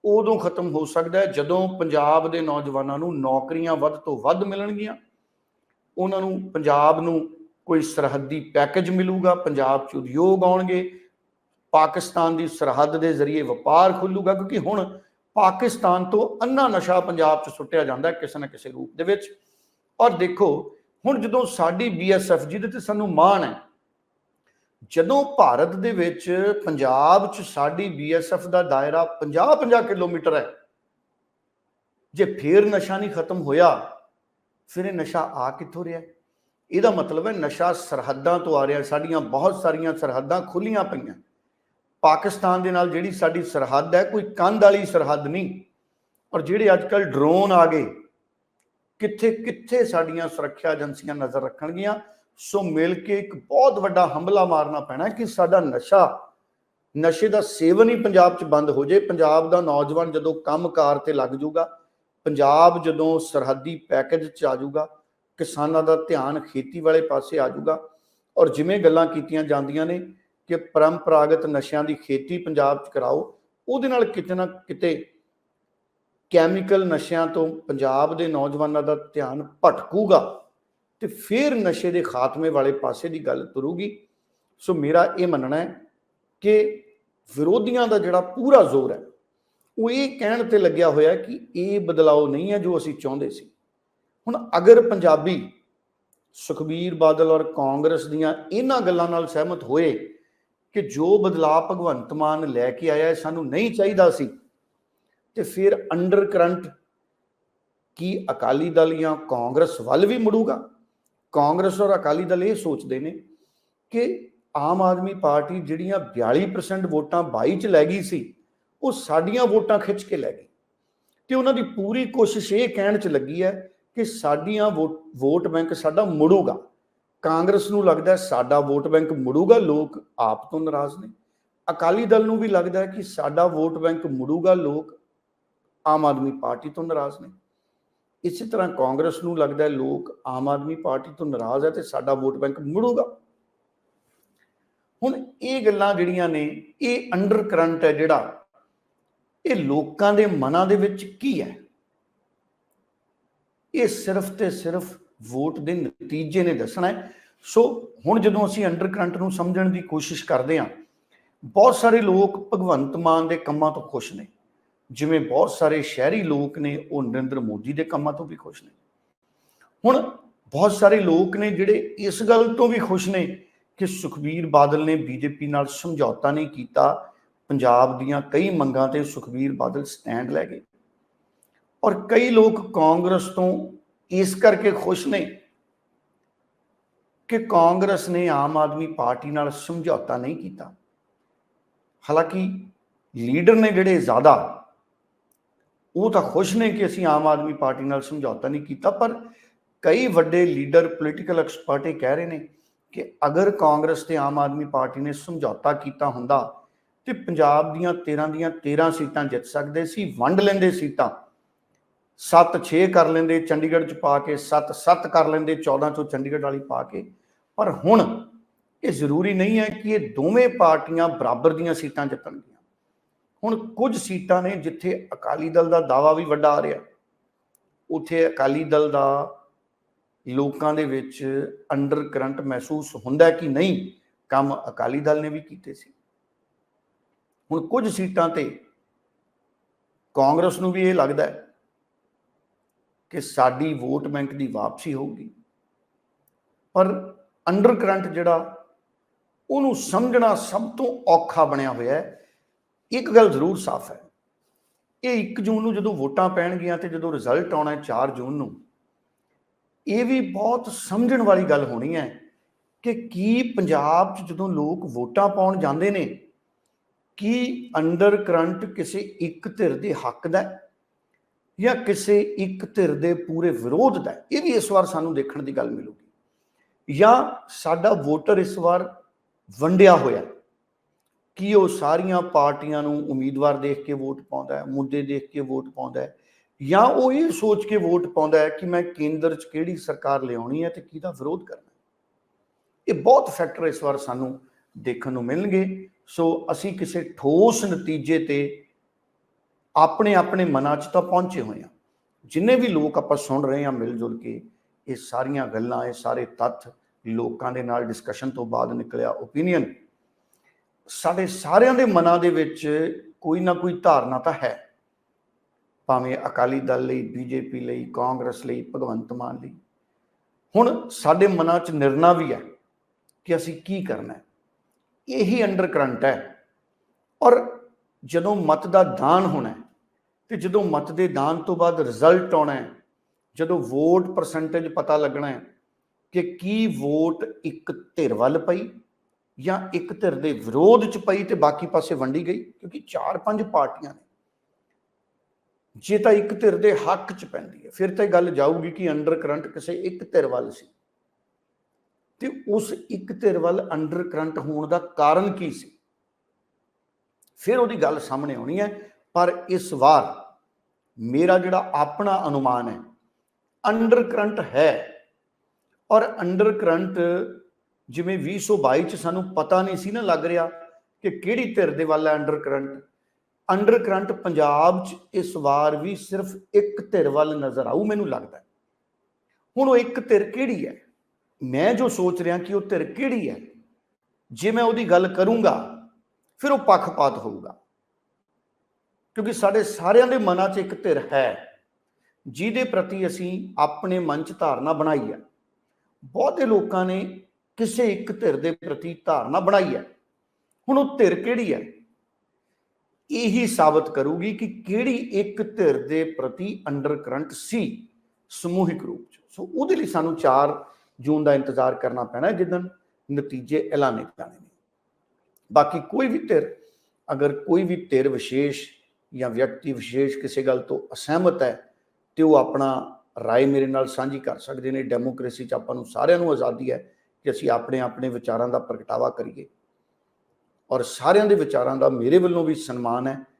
ਉਦੋਂ ਖਤਮ ਹੋ ਸਕਦਾ ਹੈ ਜਦੋਂ ਪੰਜਾਬ ਦੇ ਨੌਜਵਾਨਾਂ ਨੂੰ ਨੌਕਰੀਆਂ ਵੱਧ ਤੋਂ ਵੱਧ ਮਿਲਣਗੀਆਂ। ਉਹਨਾਂ ਨੂੰ ਪੰਜਾਬ ਨੂੰ ਕੋਈ ਸਰਹੱਦੀ ਪੈਕੇਜ ਮਿਲੂਗਾ, ਪੰਜਾਬ 'ਚ ਉਦਯੋਗ ਆਉਣਗੇ, ਪਾਕਿਸਤਾਨ ਦੀ ਸਰਹੱਦ ਦੇ ਜ਼ਰੀਏ ਵਪਾਰ ਖੁੱਲੂਗਾ, ਕਿਉਂਕਿ ਹੁਣ ਪਾਕਿਸਤਾਨ ਤੋਂ ਅੰਨਾ ਨਸ਼ਾ ਪੰਜਾਬ 'ਚ ਸੁੱਟਿਆ ਜਾਂਦਾ ਕਿਸੇ ਨਾ ਕਿਸੇ ਰੂਪ ਦੇ ਵਿੱਚ। ਔਰ ਦੇਖੋ ਹੁਣ ਜਦੋਂ ਸਾਡੀ ਬੀਐਸਐਫ ਜਿਹਦੇ ਤੇ ਸਾਨੂੰ ਮਾਣ ਹੈ, ਜਦੋਂ ਭਾਰਤ ਦੇ ਵਿੱਚ ਪੰਜਾਬ 'ਚ ਸਾਡੀ ਬੀਐਸਐਫ ਦਾ ਦਾਇਰਾ 50-50 ਕਿਲੋਮੀਟਰ ਹੈ, ਜੇ ਫੇਰ ਨਸ਼ਾ ਨਹੀਂ ਖਤਮ ਹੋਇਆ, ਫਿਰ ਇਹ ਨਸ਼ਾ ਆ ਕਿੱਥੋਂ ਰਿਹਾ? ਇਹਦਾ ਮਤਲਬ ਹੈ ਨਸ਼ਾ ਸਰਹੱਦਾਂ ਤੋਂ ਆ ਰਿਹਾ, ਸਾਡੀਆਂ ਬਹੁਤ ਸਾਰੀਆਂ ਸਰਹੱਦਾਂ ਖੁੱਲੀਆਂ ਪਈਆਂ। ਪਾਕਿਸਤਾਨ ਦੇ ਨਾਲ ਜਿਹੜੀ ਸਾਡੀ ਸਰਹੱਦ ਹੈ, ਕੋਈ ਕੰਧ ਵਾਲੀ ਸਰਹੱਦ ਨਹੀਂ। ਔਰ ਜਿਹੜੇ ਅੱਜ ਕੱਲ ਡਰੋਨ ਆ ਗਏ ਕਿੱਥੇ ਕਿੱਥੇ ਸਾਡੀਆਂ ਸੁਰੱਖਿਆ ਏਜੰਸੀਆਂ ਨਜ਼ਰ ਰੱਖਣਗੀਆਂ। ਸੋ ਮਿਲ ਕੇ ਇੱਕ ਬਹੁਤ ਵੱਡਾ ਹਮਲਾ ਮਾਰਨਾ ਪੈਣਾ ਕਿ ਸਾਡਾ ਨਸ਼ਾ, ਨਸ਼ੇ ਦਾ ਸੇਵਨ ਹੀ ਪੰਜਾਬ 'ਚ ਬੰਦ ਹੋ ਜੇ ਪੰਜਾਬ ਦਾ ਨੌਜਵਾਨ ਜਦੋਂ ਕੰਮਕਾਰ ਤੇ ਲੱਗ ਜਾਊਗਾ, ਪੰਜਾਬ ਜਦੋਂ ਸਰਹੱਦੀ ਪੈਕੇਜ 'ਚ ਆ ਜਾਊਗਾ, ਕਿਸਾਨਾਂ ਦਾ ਧਿਆਨ ਖੇਤੀ ਵਾਲੇ ਪਾਸੇ ਆ ਜਾਊਗਾ। ਔਰ ਜਿਵੇਂ ਗੱਲਾਂ ਕੀਤੀਆਂ ਜਾਂਦੀਆਂ ਨੇ ਕਿ ਪਰੰਪਰਾਗਤ ਨਸ਼ਿਆਂ ਦੀ ਖੇਤੀ ਪੰਜਾਬ 'ਚ ਕਰਾਓ, ਉਹਦੇ ਨਾਲ ਕਿਤੇ ਨਾ ਕਿਤੇ ਕੈਮੀਕਲ ਨਸ਼ਿਆਂ ਤੋਂ ਪੰਜਾਬ ਦੇ ਨੌਜਵਾਨਾਂ ਦਾ ਧਿਆਨ ਭਟਕੂਗਾ ਤੇ ਫਿਰ ਨਸ਼ੇ ਦੇ ਖਾਤਮੇ ਵਾਲੇ ਪਾਸੇ ਦੀ ਗੱਲ ਤੁਰੂਗੀ। ਸੋ ਮੇਰਾ ਇਹ ਮੰਨਣਾ ਹੈ ਕਿ ਵਿਰੋਧੀਆਂ ਦਾ ਜਿਹੜਾ ਪੂਰਾ ਜ਼ੋਰ ਹੈ, ਉਹ ਇਹ ਕਹਿਣ ਤੇ ਲੱਗਿਆ ਹੋਇਆ ਕਿ ਇਹ ਬਦਲਾਅ ਨਹੀਂ ਹੈ ਜੋ ਅਸੀਂ ਚਾਹੁੰਦੇ ਸੀ। ਹੁਣ ਅਗਰ ਪੰਜਾਬੀ ਸੁਖਬੀਰ ਬਾਦਲ ਔਰ ਕਾਂਗਰਸ ਦੀਆਂ ਇਹਨਾਂ ਗੱਲਾਂ ਨਾਲ ਸਹਿਮਤ ਹੋਏ ਕਿ ਜੋ ਬਦਲਾਅ ਭਗਵੰਤ ਮਾਨ ਲੈ ਕੇ ਆਇਆ ਸਾਨੂੰ ਨਹੀਂ ਚਾਹੀਦਾ ਸੀ ਤੇ ਫਿਰ ਅੰਡਰ ਕਰੰਟ ਕੀ ਅਕਾਲੀ ਦਲ ਜਾਂ ਕਾਂਗਰਸ ਵੱਲ ਵੀ ਮੁੜੂਗਾ? ਕਾਂਗਰਸ ਔਰ ਅਕਾਲੀ ਦਲ ਇਹ ਸੋਚਦੇ ਨੇ ਕਿ ਆਮ ਆਦਮੀ ਪਾਰਟੀ ਜਿਹੜੀਆਂ 42% ਵੋਟਾਂ 22 ਚ ਲੈ ਗਈ ਸੀ, ਉਹ ਸਾਡੀਆਂ ਵੋਟਾਂ ਖਿੱਚ ਕੇ ਲੈ ਗਈ। ਤੇ ਉਹਨਾਂ ਦੀ ਪੂਰੀ ਕੋਸ਼ਿਸ਼ ਇਹ ਕਹਿਣ ਚ ਲੱਗੀ ਹੈ ਕਿ ਸਾਡੀਆਂ ਵੋਟ ਬੈਂਕ ਸਾਡਾ ਮੁੜੂਗਾ। ਕਾਂਗਰਸ ਨੂੰ ਲੱਗਦਾ ਸਾਡਾ ਵੋਟ ਬੈਂਕ ਮੁੜੂਗਾ, ਲੋਕ ਆਪ ਤੋਂ ਨਾਰਾਜ਼ ਨੇ। ਅਕਾਲੀ ਦਲ ਨੂੰ ਵੀ ਲੱਗਦਾ ਕਿ ਸਾਡਾ ਵੋਟ ਬੈਂਕ ਮੁੜੂਗਾ, ਲੋਕ ਆਮ ਆਦਮੀ ਪਾਰਟੀ ਤੋਂ ਨਾਰਾਜ਼ ਨੇ। ਇਸੇ ਤਰ੍ਹਾਂ ਕਾਂਗਰਸ ਨੂੰ ਲੱਗਦਾ ਹੈ ਲੋਕ ਆਮ ਆਦਮੀ ਪਾਰਟੀ ਤੋਂ ਨਾਰਾਜ਼ ਹੈ ਤੇ ਸਾਡਾ ਵੋਟ ਬੈਂਕ ਮੁੜੂਗਾ। ਹੁਣ ਇਹ ਗੱਲਾਂ ਜਿਹੜੀਆਂ ਨੇ, ਇਹ ਅੰਡਰ ਕਰੰਟ ਹੈ ਜਿਹੜਾ, ਇਹ ਲੋਕਾਂ ਦੇ ਮਨਾਂ ਦੇ ਵਿੱਚ ਕੀ ਹੈ? ਇਹ ਸਿਰਫ ਤੇ ਸਿਰਫ ਵੋਟ ਦੇ ਨਤੀਜੇ ਨੇ ਦੱਸਣਾ ਹੈ। ਸੋ ਹੁਣ ਜਦੋਂ ਅਸੀਂ ਅੰਡਰ ਕਰੰਟ ਨੂੰ ਸਮਝਣ ਦੀ ਕੋਸ਼ਿਸ਼ ਕਰਦੇ ਹਾਂ, ਬਹੁਤ ਸਾਰੇ ਲੋਕ ਭਗਵੰਤ ਮਾਨ ਦੇ ਕੰਮਾਂ ਤੋਂ ਖੁਸ਼ ਨੇ। ਜਿਵੇਂ ਬਹੁਤ ਸਾਰੇ ਸ਼ਹਿਰੀ ਲੋਕ ਨੇ, ਉਹ ਨਰਿੰਦਰ ਮੋਦੀ ਦੇ ਕੰਮਾਂ ਤੋਂ ਵੀ ਖੁਸ਼ ਨੇ। ਹੁਣ ਬਹੁਤ ਸਾਰੇ ਲੋਕ ਨੇ ਜਿਹੜੇ ਇਸ ਗੱਲ ਤੋਂ ਵੀ ਖੁਸ਼ ਨੇ ਕਿ ਸੁਖਬੀਰ ਬਾਦਲ ਨੇ ਬੀਜੇਪੀ ਨਾਲ ਸਮਝੌਤਾ ਨਹੀਂ ਕੀਤਾ। ਪੰਜਾਬ ਦੀਆਂ ਕਈ ਮੰਗਾਂ ਤੇ ਸੁਖਬੀਰ ਬਾਦਲ ਸਟੈਂਡ ਲੈ ਗਏ। ਔਰ ਕਈ ਲੋਕ ਕਾਂਗਰਸ ਤੋਂ ਇਸ ਕਰਕੇ ਖੁਸ਼ ਨੇ ਕਿ ਕਾਂਗਰਸ ਨੇ ਆਮ ਆਦਮੀ ਪਾਰਟੀ ਨਾਲ ਸਮਝੌਤਾ ਨਹੀਂ ਕੀਤਾ। ਹਾਲਾਂਕਿ ਲੀਡਰ ਨੇ ਜਿਹੜੇ ਜ਼ਿਆਦਾ ਉਹ ਤਾਂ ਖੁਸ਼ ਨੇ ਕਿ ਅਸੀਂ ਆਮ ਆਦਮੀ ਪਾਰਟੀ ਨਾਲ ਸਮਝੌਤਾ ਨਹੀਂ ਕੀਤਾ, ਪਰ ਕਈ ਵੱਡੇ ਲੀਡਰ ਪੋਲੀਟੀਕਲ ਐਕਸਪਰਟ ਇਹ ਕਹਿ ਰਹੇ ਨੇ ਕਿ ਅਗਰ ਕਾਂਗਰਸ ਤੇ ਆਮ ਆਦਮੀ ਪਾਰਟੀ ਨੇ ਸਮਝੌਤਾ ਕੀਤਾ ਹੁੰਦਾ ਤੇ ਪੰਜਾਬ ਦੀਆਂ 13 ਦੀਆਂ 13 ਸੀਟਾਂ ਜਿੱਤ ਸਕਦੇ ਸੀ, ਵੰਡ ਲੈਂਦੇ ਸੀਟਾਂ 7-6 ਕਰ ਲੈਂਦੇ, ਚੰਡੀਗੜ੍ਹ ਚ ਪਾ ਕੇ 7-7 ਕਰ ਲੈਂਦੇ 14 ਚੋਂ ਚੰਡੀਗੜ੍ਹ ਵਾਲੀ ਪਾ ਕੇ, ਪਰ ਹੁਣ ਇਹ ਜ਼ਰੂਰੀ ਨਹੀਂ ਹੈ ਕਿ ਇਹ ਦੋਵੇਂ ਪਾਰਟੀਆਂ ਬਰਾਬਰ ਦੀਆਂ ਸੀਟਾਂ ਜਿੱਤਣਗੀਆਂ। ਹੁਣ ਕੁਝ ਸੀਟਾਂ ਨੇ ਜਿੱਥੇ ਅਕਾਲੀ ਦਲ ਦਾ ਦਾਵਾ ਵੀ ਵੱਡਾ ਆ ਰਿਹਾ। ਉੱਥੇ ਅਕਾਲੀ ਦਲ ਦਾ ਲੋਕਾਂ ਦੇ ਵਿੱਚ ਅੰਡਰ ਕਰੰਟ ਮਹਿਸੂਸ ਹੁੰਦਾ ਕਿ ਨਹੀਂ, ਕੰਮ ਅਕਾਲੀ ਦਲ ਨੇ ਵੀ ਕੀਤੇ ਸੀ। ਹੁਣ ਕੁਝ ਸੀਟਾਂ ਤੇ ਕਾਂਗਰਸ ਨੂੰ ਵੀ ਇਹ ਲੱਗਦਾ ਹੈ ਕਿ ਸਾਡੀ ਵੋਟ ਬੈਂਕ ਦੀ ਵਾਪਸੀ ਹੋਊਗੀ। ਪਰ ਅੰਡਰ ਕਰੰਟ ਜਿਹੜਾ ਉਹਨੂੰ ਸਮਝਣਾ ਸਭ ਤੋਂ ਔਖਾ ਬਣਿਆ ਹੋਇਆ ਹੈ ਇੱਕ ਗੱਲ ਜ਼ਰੂਰ ਸਾਫ਼ ਹੈ। ਇਹ 1 ਜੂਨ ਨੂੰ ਜਦੋਂ ਵੋਟਾਂ ਪੈਣਗੀਆਂ ਤੇ ਜਦੋਂ ਰਿਜ਼ਲਟ ਆਉਣਾ ਹੈ 4 ਜੂਨ ਨੂੰ, ਇਹ ਵੀ ਬਹੁਤ ਸਮਝਣ ਵਾਲੀ ਗੱਲ ਹੋਣੀ ਹੈ ਕਿ ਕੀ ਪੰਜਾਬ 'ਚ ਜਦੋਂ ਲੋਕ ਵੋਟਾਂ ਪਾਉਣ ਜਾਂਦੇ ਨੇ, ਕੀ ਅੰਡਰ ਕਰੰਟ ਕਿਸੇ ਇੱਕ ਧਿਰ ਦੇ ਹੱਕ ਦਾ ਜਾਂ ਕਿਸੇ ਇੱਕ ਧਿਰ ਦੇ ਪੂਰੇ ਵਿਰੋਧ ਦਾ ਇਹ ਵੀ ਇਸ ਵਾਰ ਸਾਨੂੰ ਦੇਖਣ ਦੀ ਗੱਲ ਮਿਲੂਗੀ। ਜਾਂ ਸਾਡਾ ਵੋਟਰ ਇਸ ਵਾਰ ਵੰਡਿਆ ਹੋਇਆ ਕੀ ਉਹ ਸਾਰੀਆਂ ਪਾਰਟੀਆਂ ਨੂੰ ਉਮੀਦਵਾਰ ਦੇਖ ਕੇ ਵੋਟ ਪਾਉਂਦਾ ਹੈ, ਮੁੱਦੇ ਦੇਖ ਕੇ ਵੋਟ ਪਾਉਂਦਾ ਹੈ ਜਾਂ ਉਹ ਇਹ ਸੋਚ ਕੇ ਵੋਟ ਪਾਉਂਦਾ ਹੈ ਕਿ ਮੈਂ ਕੇਂਦਰ 'ਚ ਕਿਹੜੀ ਸਰਕਾਰ ਲਿਆਉਣੀ ਹੈ ਤੇ ਕਿਹਦਾ ਵਿਰੋਧ ਕਰਨਾ ਇਹ ਬਹੁਤ ਫੈਕਟਰ ਇਸ ਵਾਰ ਸਾਨੂੰ ਦੇਖਣ ਨੂੰ ਮਿਲਣਗੇ। ਸੋ ਅਸੀਂ ਕਿਸੇ ਠੋਸ ਨਤੀਜੇ ਤੇ ਆਪਣੇ ਆਪਣੇ ਮਨਾਂ 'ਚ ਤਾਂ ਪਹੁੰਚੇ ਹੋਏ ਹਾਂ। ਜਿੰਨੇ ਵੀ ਲੋਕ ਆਪਾਂ ਸੁਣ ਰਹੇ ਹਾਂ ਮਿਲ ਜੁਲ ਕੇ, ਇਹ ਸਾਰੀਆਂ ਗੱਲਾਂ, ਇਹ ਸਾਰੇ ਤੱਥ ਲੋਕਾਂ ਦੇ ਨਾਲ ਡਿਸਕਸ਼ਨ ਤੋਂ ਬਾਅਦ ਨਿਕਲਿਆ ਓਪੀਨੀਅਨ ਸਾਡੇ ਸਾਰਿਆਂ ਦੇ ਮਨਾਂ ਦੇ ਵਿੱਚ ਕੋਈ ਨਾ ਕੋਈ ਧਾਰਨਾ ਤਾਂ ਹੈ। ਭਾਵੇਂ ਅਕਾਲੀ ਦਲ ਲਈ, ਬੀਜੇਪੀ ਲਈ, ਕਾਂਗਰਸ ਲਈ, ਭਗਵੰਤ ਮਾਨ ਲਈ। ਹੁਣ ਸਾਡੇ ਮਨਾਂ 'ਚ ਨਿਰਣਾ ਵੀ ਹੈ ਕਿ ਅਸੀਂ ਕੀ ਕਰਨਾ ਹੈ। ਇਹੀ ਅੰਡਰ ਕਰੰਟ ਹੈ। ਔਰ ਜਦੋਂ ਮਤ ਦਾ ਦਾਨ ਹੋਣਾ ਹੈ ਤੇ ਜਦੋਂ ਮਤ ਦੇ ਦਾਨ ਤੋਂ ਬਾਅਦ ਰਿਜ਼ਲਟ ਆਉਣਾ ਹੈ, ਜਦੋਂ ਵੋਟ ਪਰਸੈਂਟੇਜ ਪਤਾ ਲੱਗਣਾ ਹੈ ਕਿ ਕੀ ਵੋਟ ਇੱਕ ਧਿਰ ਵੱਲ ਪਈ ਜਾਂ ਇੱਕ ਧਿਰ ਦੇ ਵਿਰੋਧ ਚ ਪਈ ਤੇ ਬਾਕੀ ਪਾਸੇ ਵੰਡੀ ਗਈ? ਕਿਉਂਕਿ ਚਾਰ ਪੰਜ ਪਾਰਟੀਆਂ ਨੇ। ਜੇ ਤਾਂ ਇੱਕ ਧਿਰ ਦੇ ਹੱਕ ਚ ਪੈਂਦੀ ਹੈ, ਫਿਰ ਤਾਂ ਇਹ ਗੱਲ ਜਾਊਗੀ ਕਿ ਅੰਡਰ ਕਰੰਟ ਕਿਸੇ ਇੱਕ ਧਿਰ ਵੱਲ ਸੀ। ਤੇ ਉਸ ਇੱਕ ਧਿਰ ਵੱਲ ਅੰਡਰ ਕਰੰਟ ਹੋਣ ਦਾ ਕਾਰਨ ਕੀ ਸੀ? ਫਿਰ ਉਹਦੀ ਗੱਲ ਸਾਹਮਣੇ ਆਉਣੀ ਹੈ, ਪਰ ਇਸ ਵਾਰ ਮੇਰਾ ਜਿਹੜਾ ਆਪਣਾ ਅਨੁਮਾਨ ਹੈ ਅੰਡਰ ਕਰੰਟ ਹੈ। ਔਰ ਅੰਡਰ ਕਰੰਟ ਜਿਵੇਂ 2022 ਚ ਸਾਨੂੰ ਪਤਾ ਨਹੀਂ ਸੀ ਨਾ ਲੱਗ ਰਿਹਾ ਕਿ ਕਿਹੜੀ ਧਿਰ ਦੇ ਵੱਲ ਹੈ under current under current Punjab ਚ ਇਸ ਵਾਰ ਵੀ ਸਿਰਫ ਇੱਕ ਧਿਰ ਵੱਲ ਨਜ਼ਰ ਆਊ, ਮੈਨੂੰ ਲੱਗਦਾ ਹੁਣ ਉਹ ਇੱਕ ਧਿਰ ਕਿਹੜੀ ਹੈ? ਮੈਂ ਜੋ ਸੋਚ ਰਿਹਾ ਕਿ ਉਹ ਧਿਰ ਕਿਹੜੀ ਹੈ, ਜੇ ਮੈਂ ਉਹਦੀ ਗੱਲ ਕਰੂੰਗਾ, ਫਿਰ ਉਹ ਪੱਖਪਾਤ ਹੋਊਗਾ। ਕਿਉਂਕਿ ਸਾਡੇ ਸਾਰਿਆਂ ਦੇ ਮਨਾਂ 'ਚ ਇੱਕ ਧਿਰ ਹੈ, ਜਿਹਦੇ ਪ੍ਰਤੀ ਅਸੀਂ ਆਪਣੇ ਮਨ 'ਚ ਧਾਰਨਾ ਬਣਾਈ ਹੈ। ਬਹੁਤੇ ਲੋਕਾਂ ਨੇ ਕਿਸੇ ਇੱਕ ਧਿਰ ਦੇ ਪ੍ਰਤੀ ਧਾਰਨਾ ਬਣਾਈ ਹੈ ਹੁਣ ਉਹ ਧਿਰ ਕਿਹੜੀ ਹੈ ਇਹੀ ਸਾਬਤ ਕਰੂਗੀ ਕਿ ਕਿਹੜੀ ਇੱਕ ਧਿਰ ਦੇ ਪ੍ਰਤੀ ਅੰਡਰ ਕਰੰਟ ਸੀ ਸਮੂਹਿਕ ਰੂਪ 'ਚ ਸੋ ਉਹਦੇ ਲਈ ਸਾਨੂੰ 4 ਜੂਨ ਦਾ ਇੰਤਜ਼ਾਰ ਕਰਨਾ ਪੈਣਾ ਹੈ ਜਿੱਦਣ ਨਤੀਜੇ ਐਲਾਨੇ ਜਾਣੇ ਨੇ ਬਾਕੀ ਕੋਈ ਵੀ ਧਿਰ ਅਗਰ ਕੋਈ ਵੀ ਧਿਰ ਵਿਸ਼ੇਸ਼ ਜਾਂ ਵਿਅਕਤੀ ਵਿਸ਼ੇਸ਼ ਕਿਸੇ ਗੱਲ ਤੋਂ ਅਸਹਿਮਤ ਹੈ ਤੇ ਉਹ ਆਪਣਾ رائے ਮੇਰੇ ਨਾਲ ਸਾਂਝੀ ਕਰ ਸਕਦੇ ਨੇ ਡੈਮੋਕ੍ਰੇਸੀ 'ਚ ਆਪਾਂ ਨੂੰ ਸਾਰਿਆਂ ਨੂੰ ਆਜ਼ਾਦੀ ਹੈ ਕਿ ਅਸੀਂ ਆਪਣੇ ਆਪਣੇ ਵਿਚਾਰਾਂ ਦਾ ਪ੍ਰਗਟਾਵਾ ਕਰੀਏ। ਔਰ ਸਾਰਿਆਂ ਦੇ ਵਿਚਾਰਾਂ ਦਾ ਮੇਰੇ ਵੱਲੋਂ ਵੀ ਸਨਮਾਨ ਹੈ।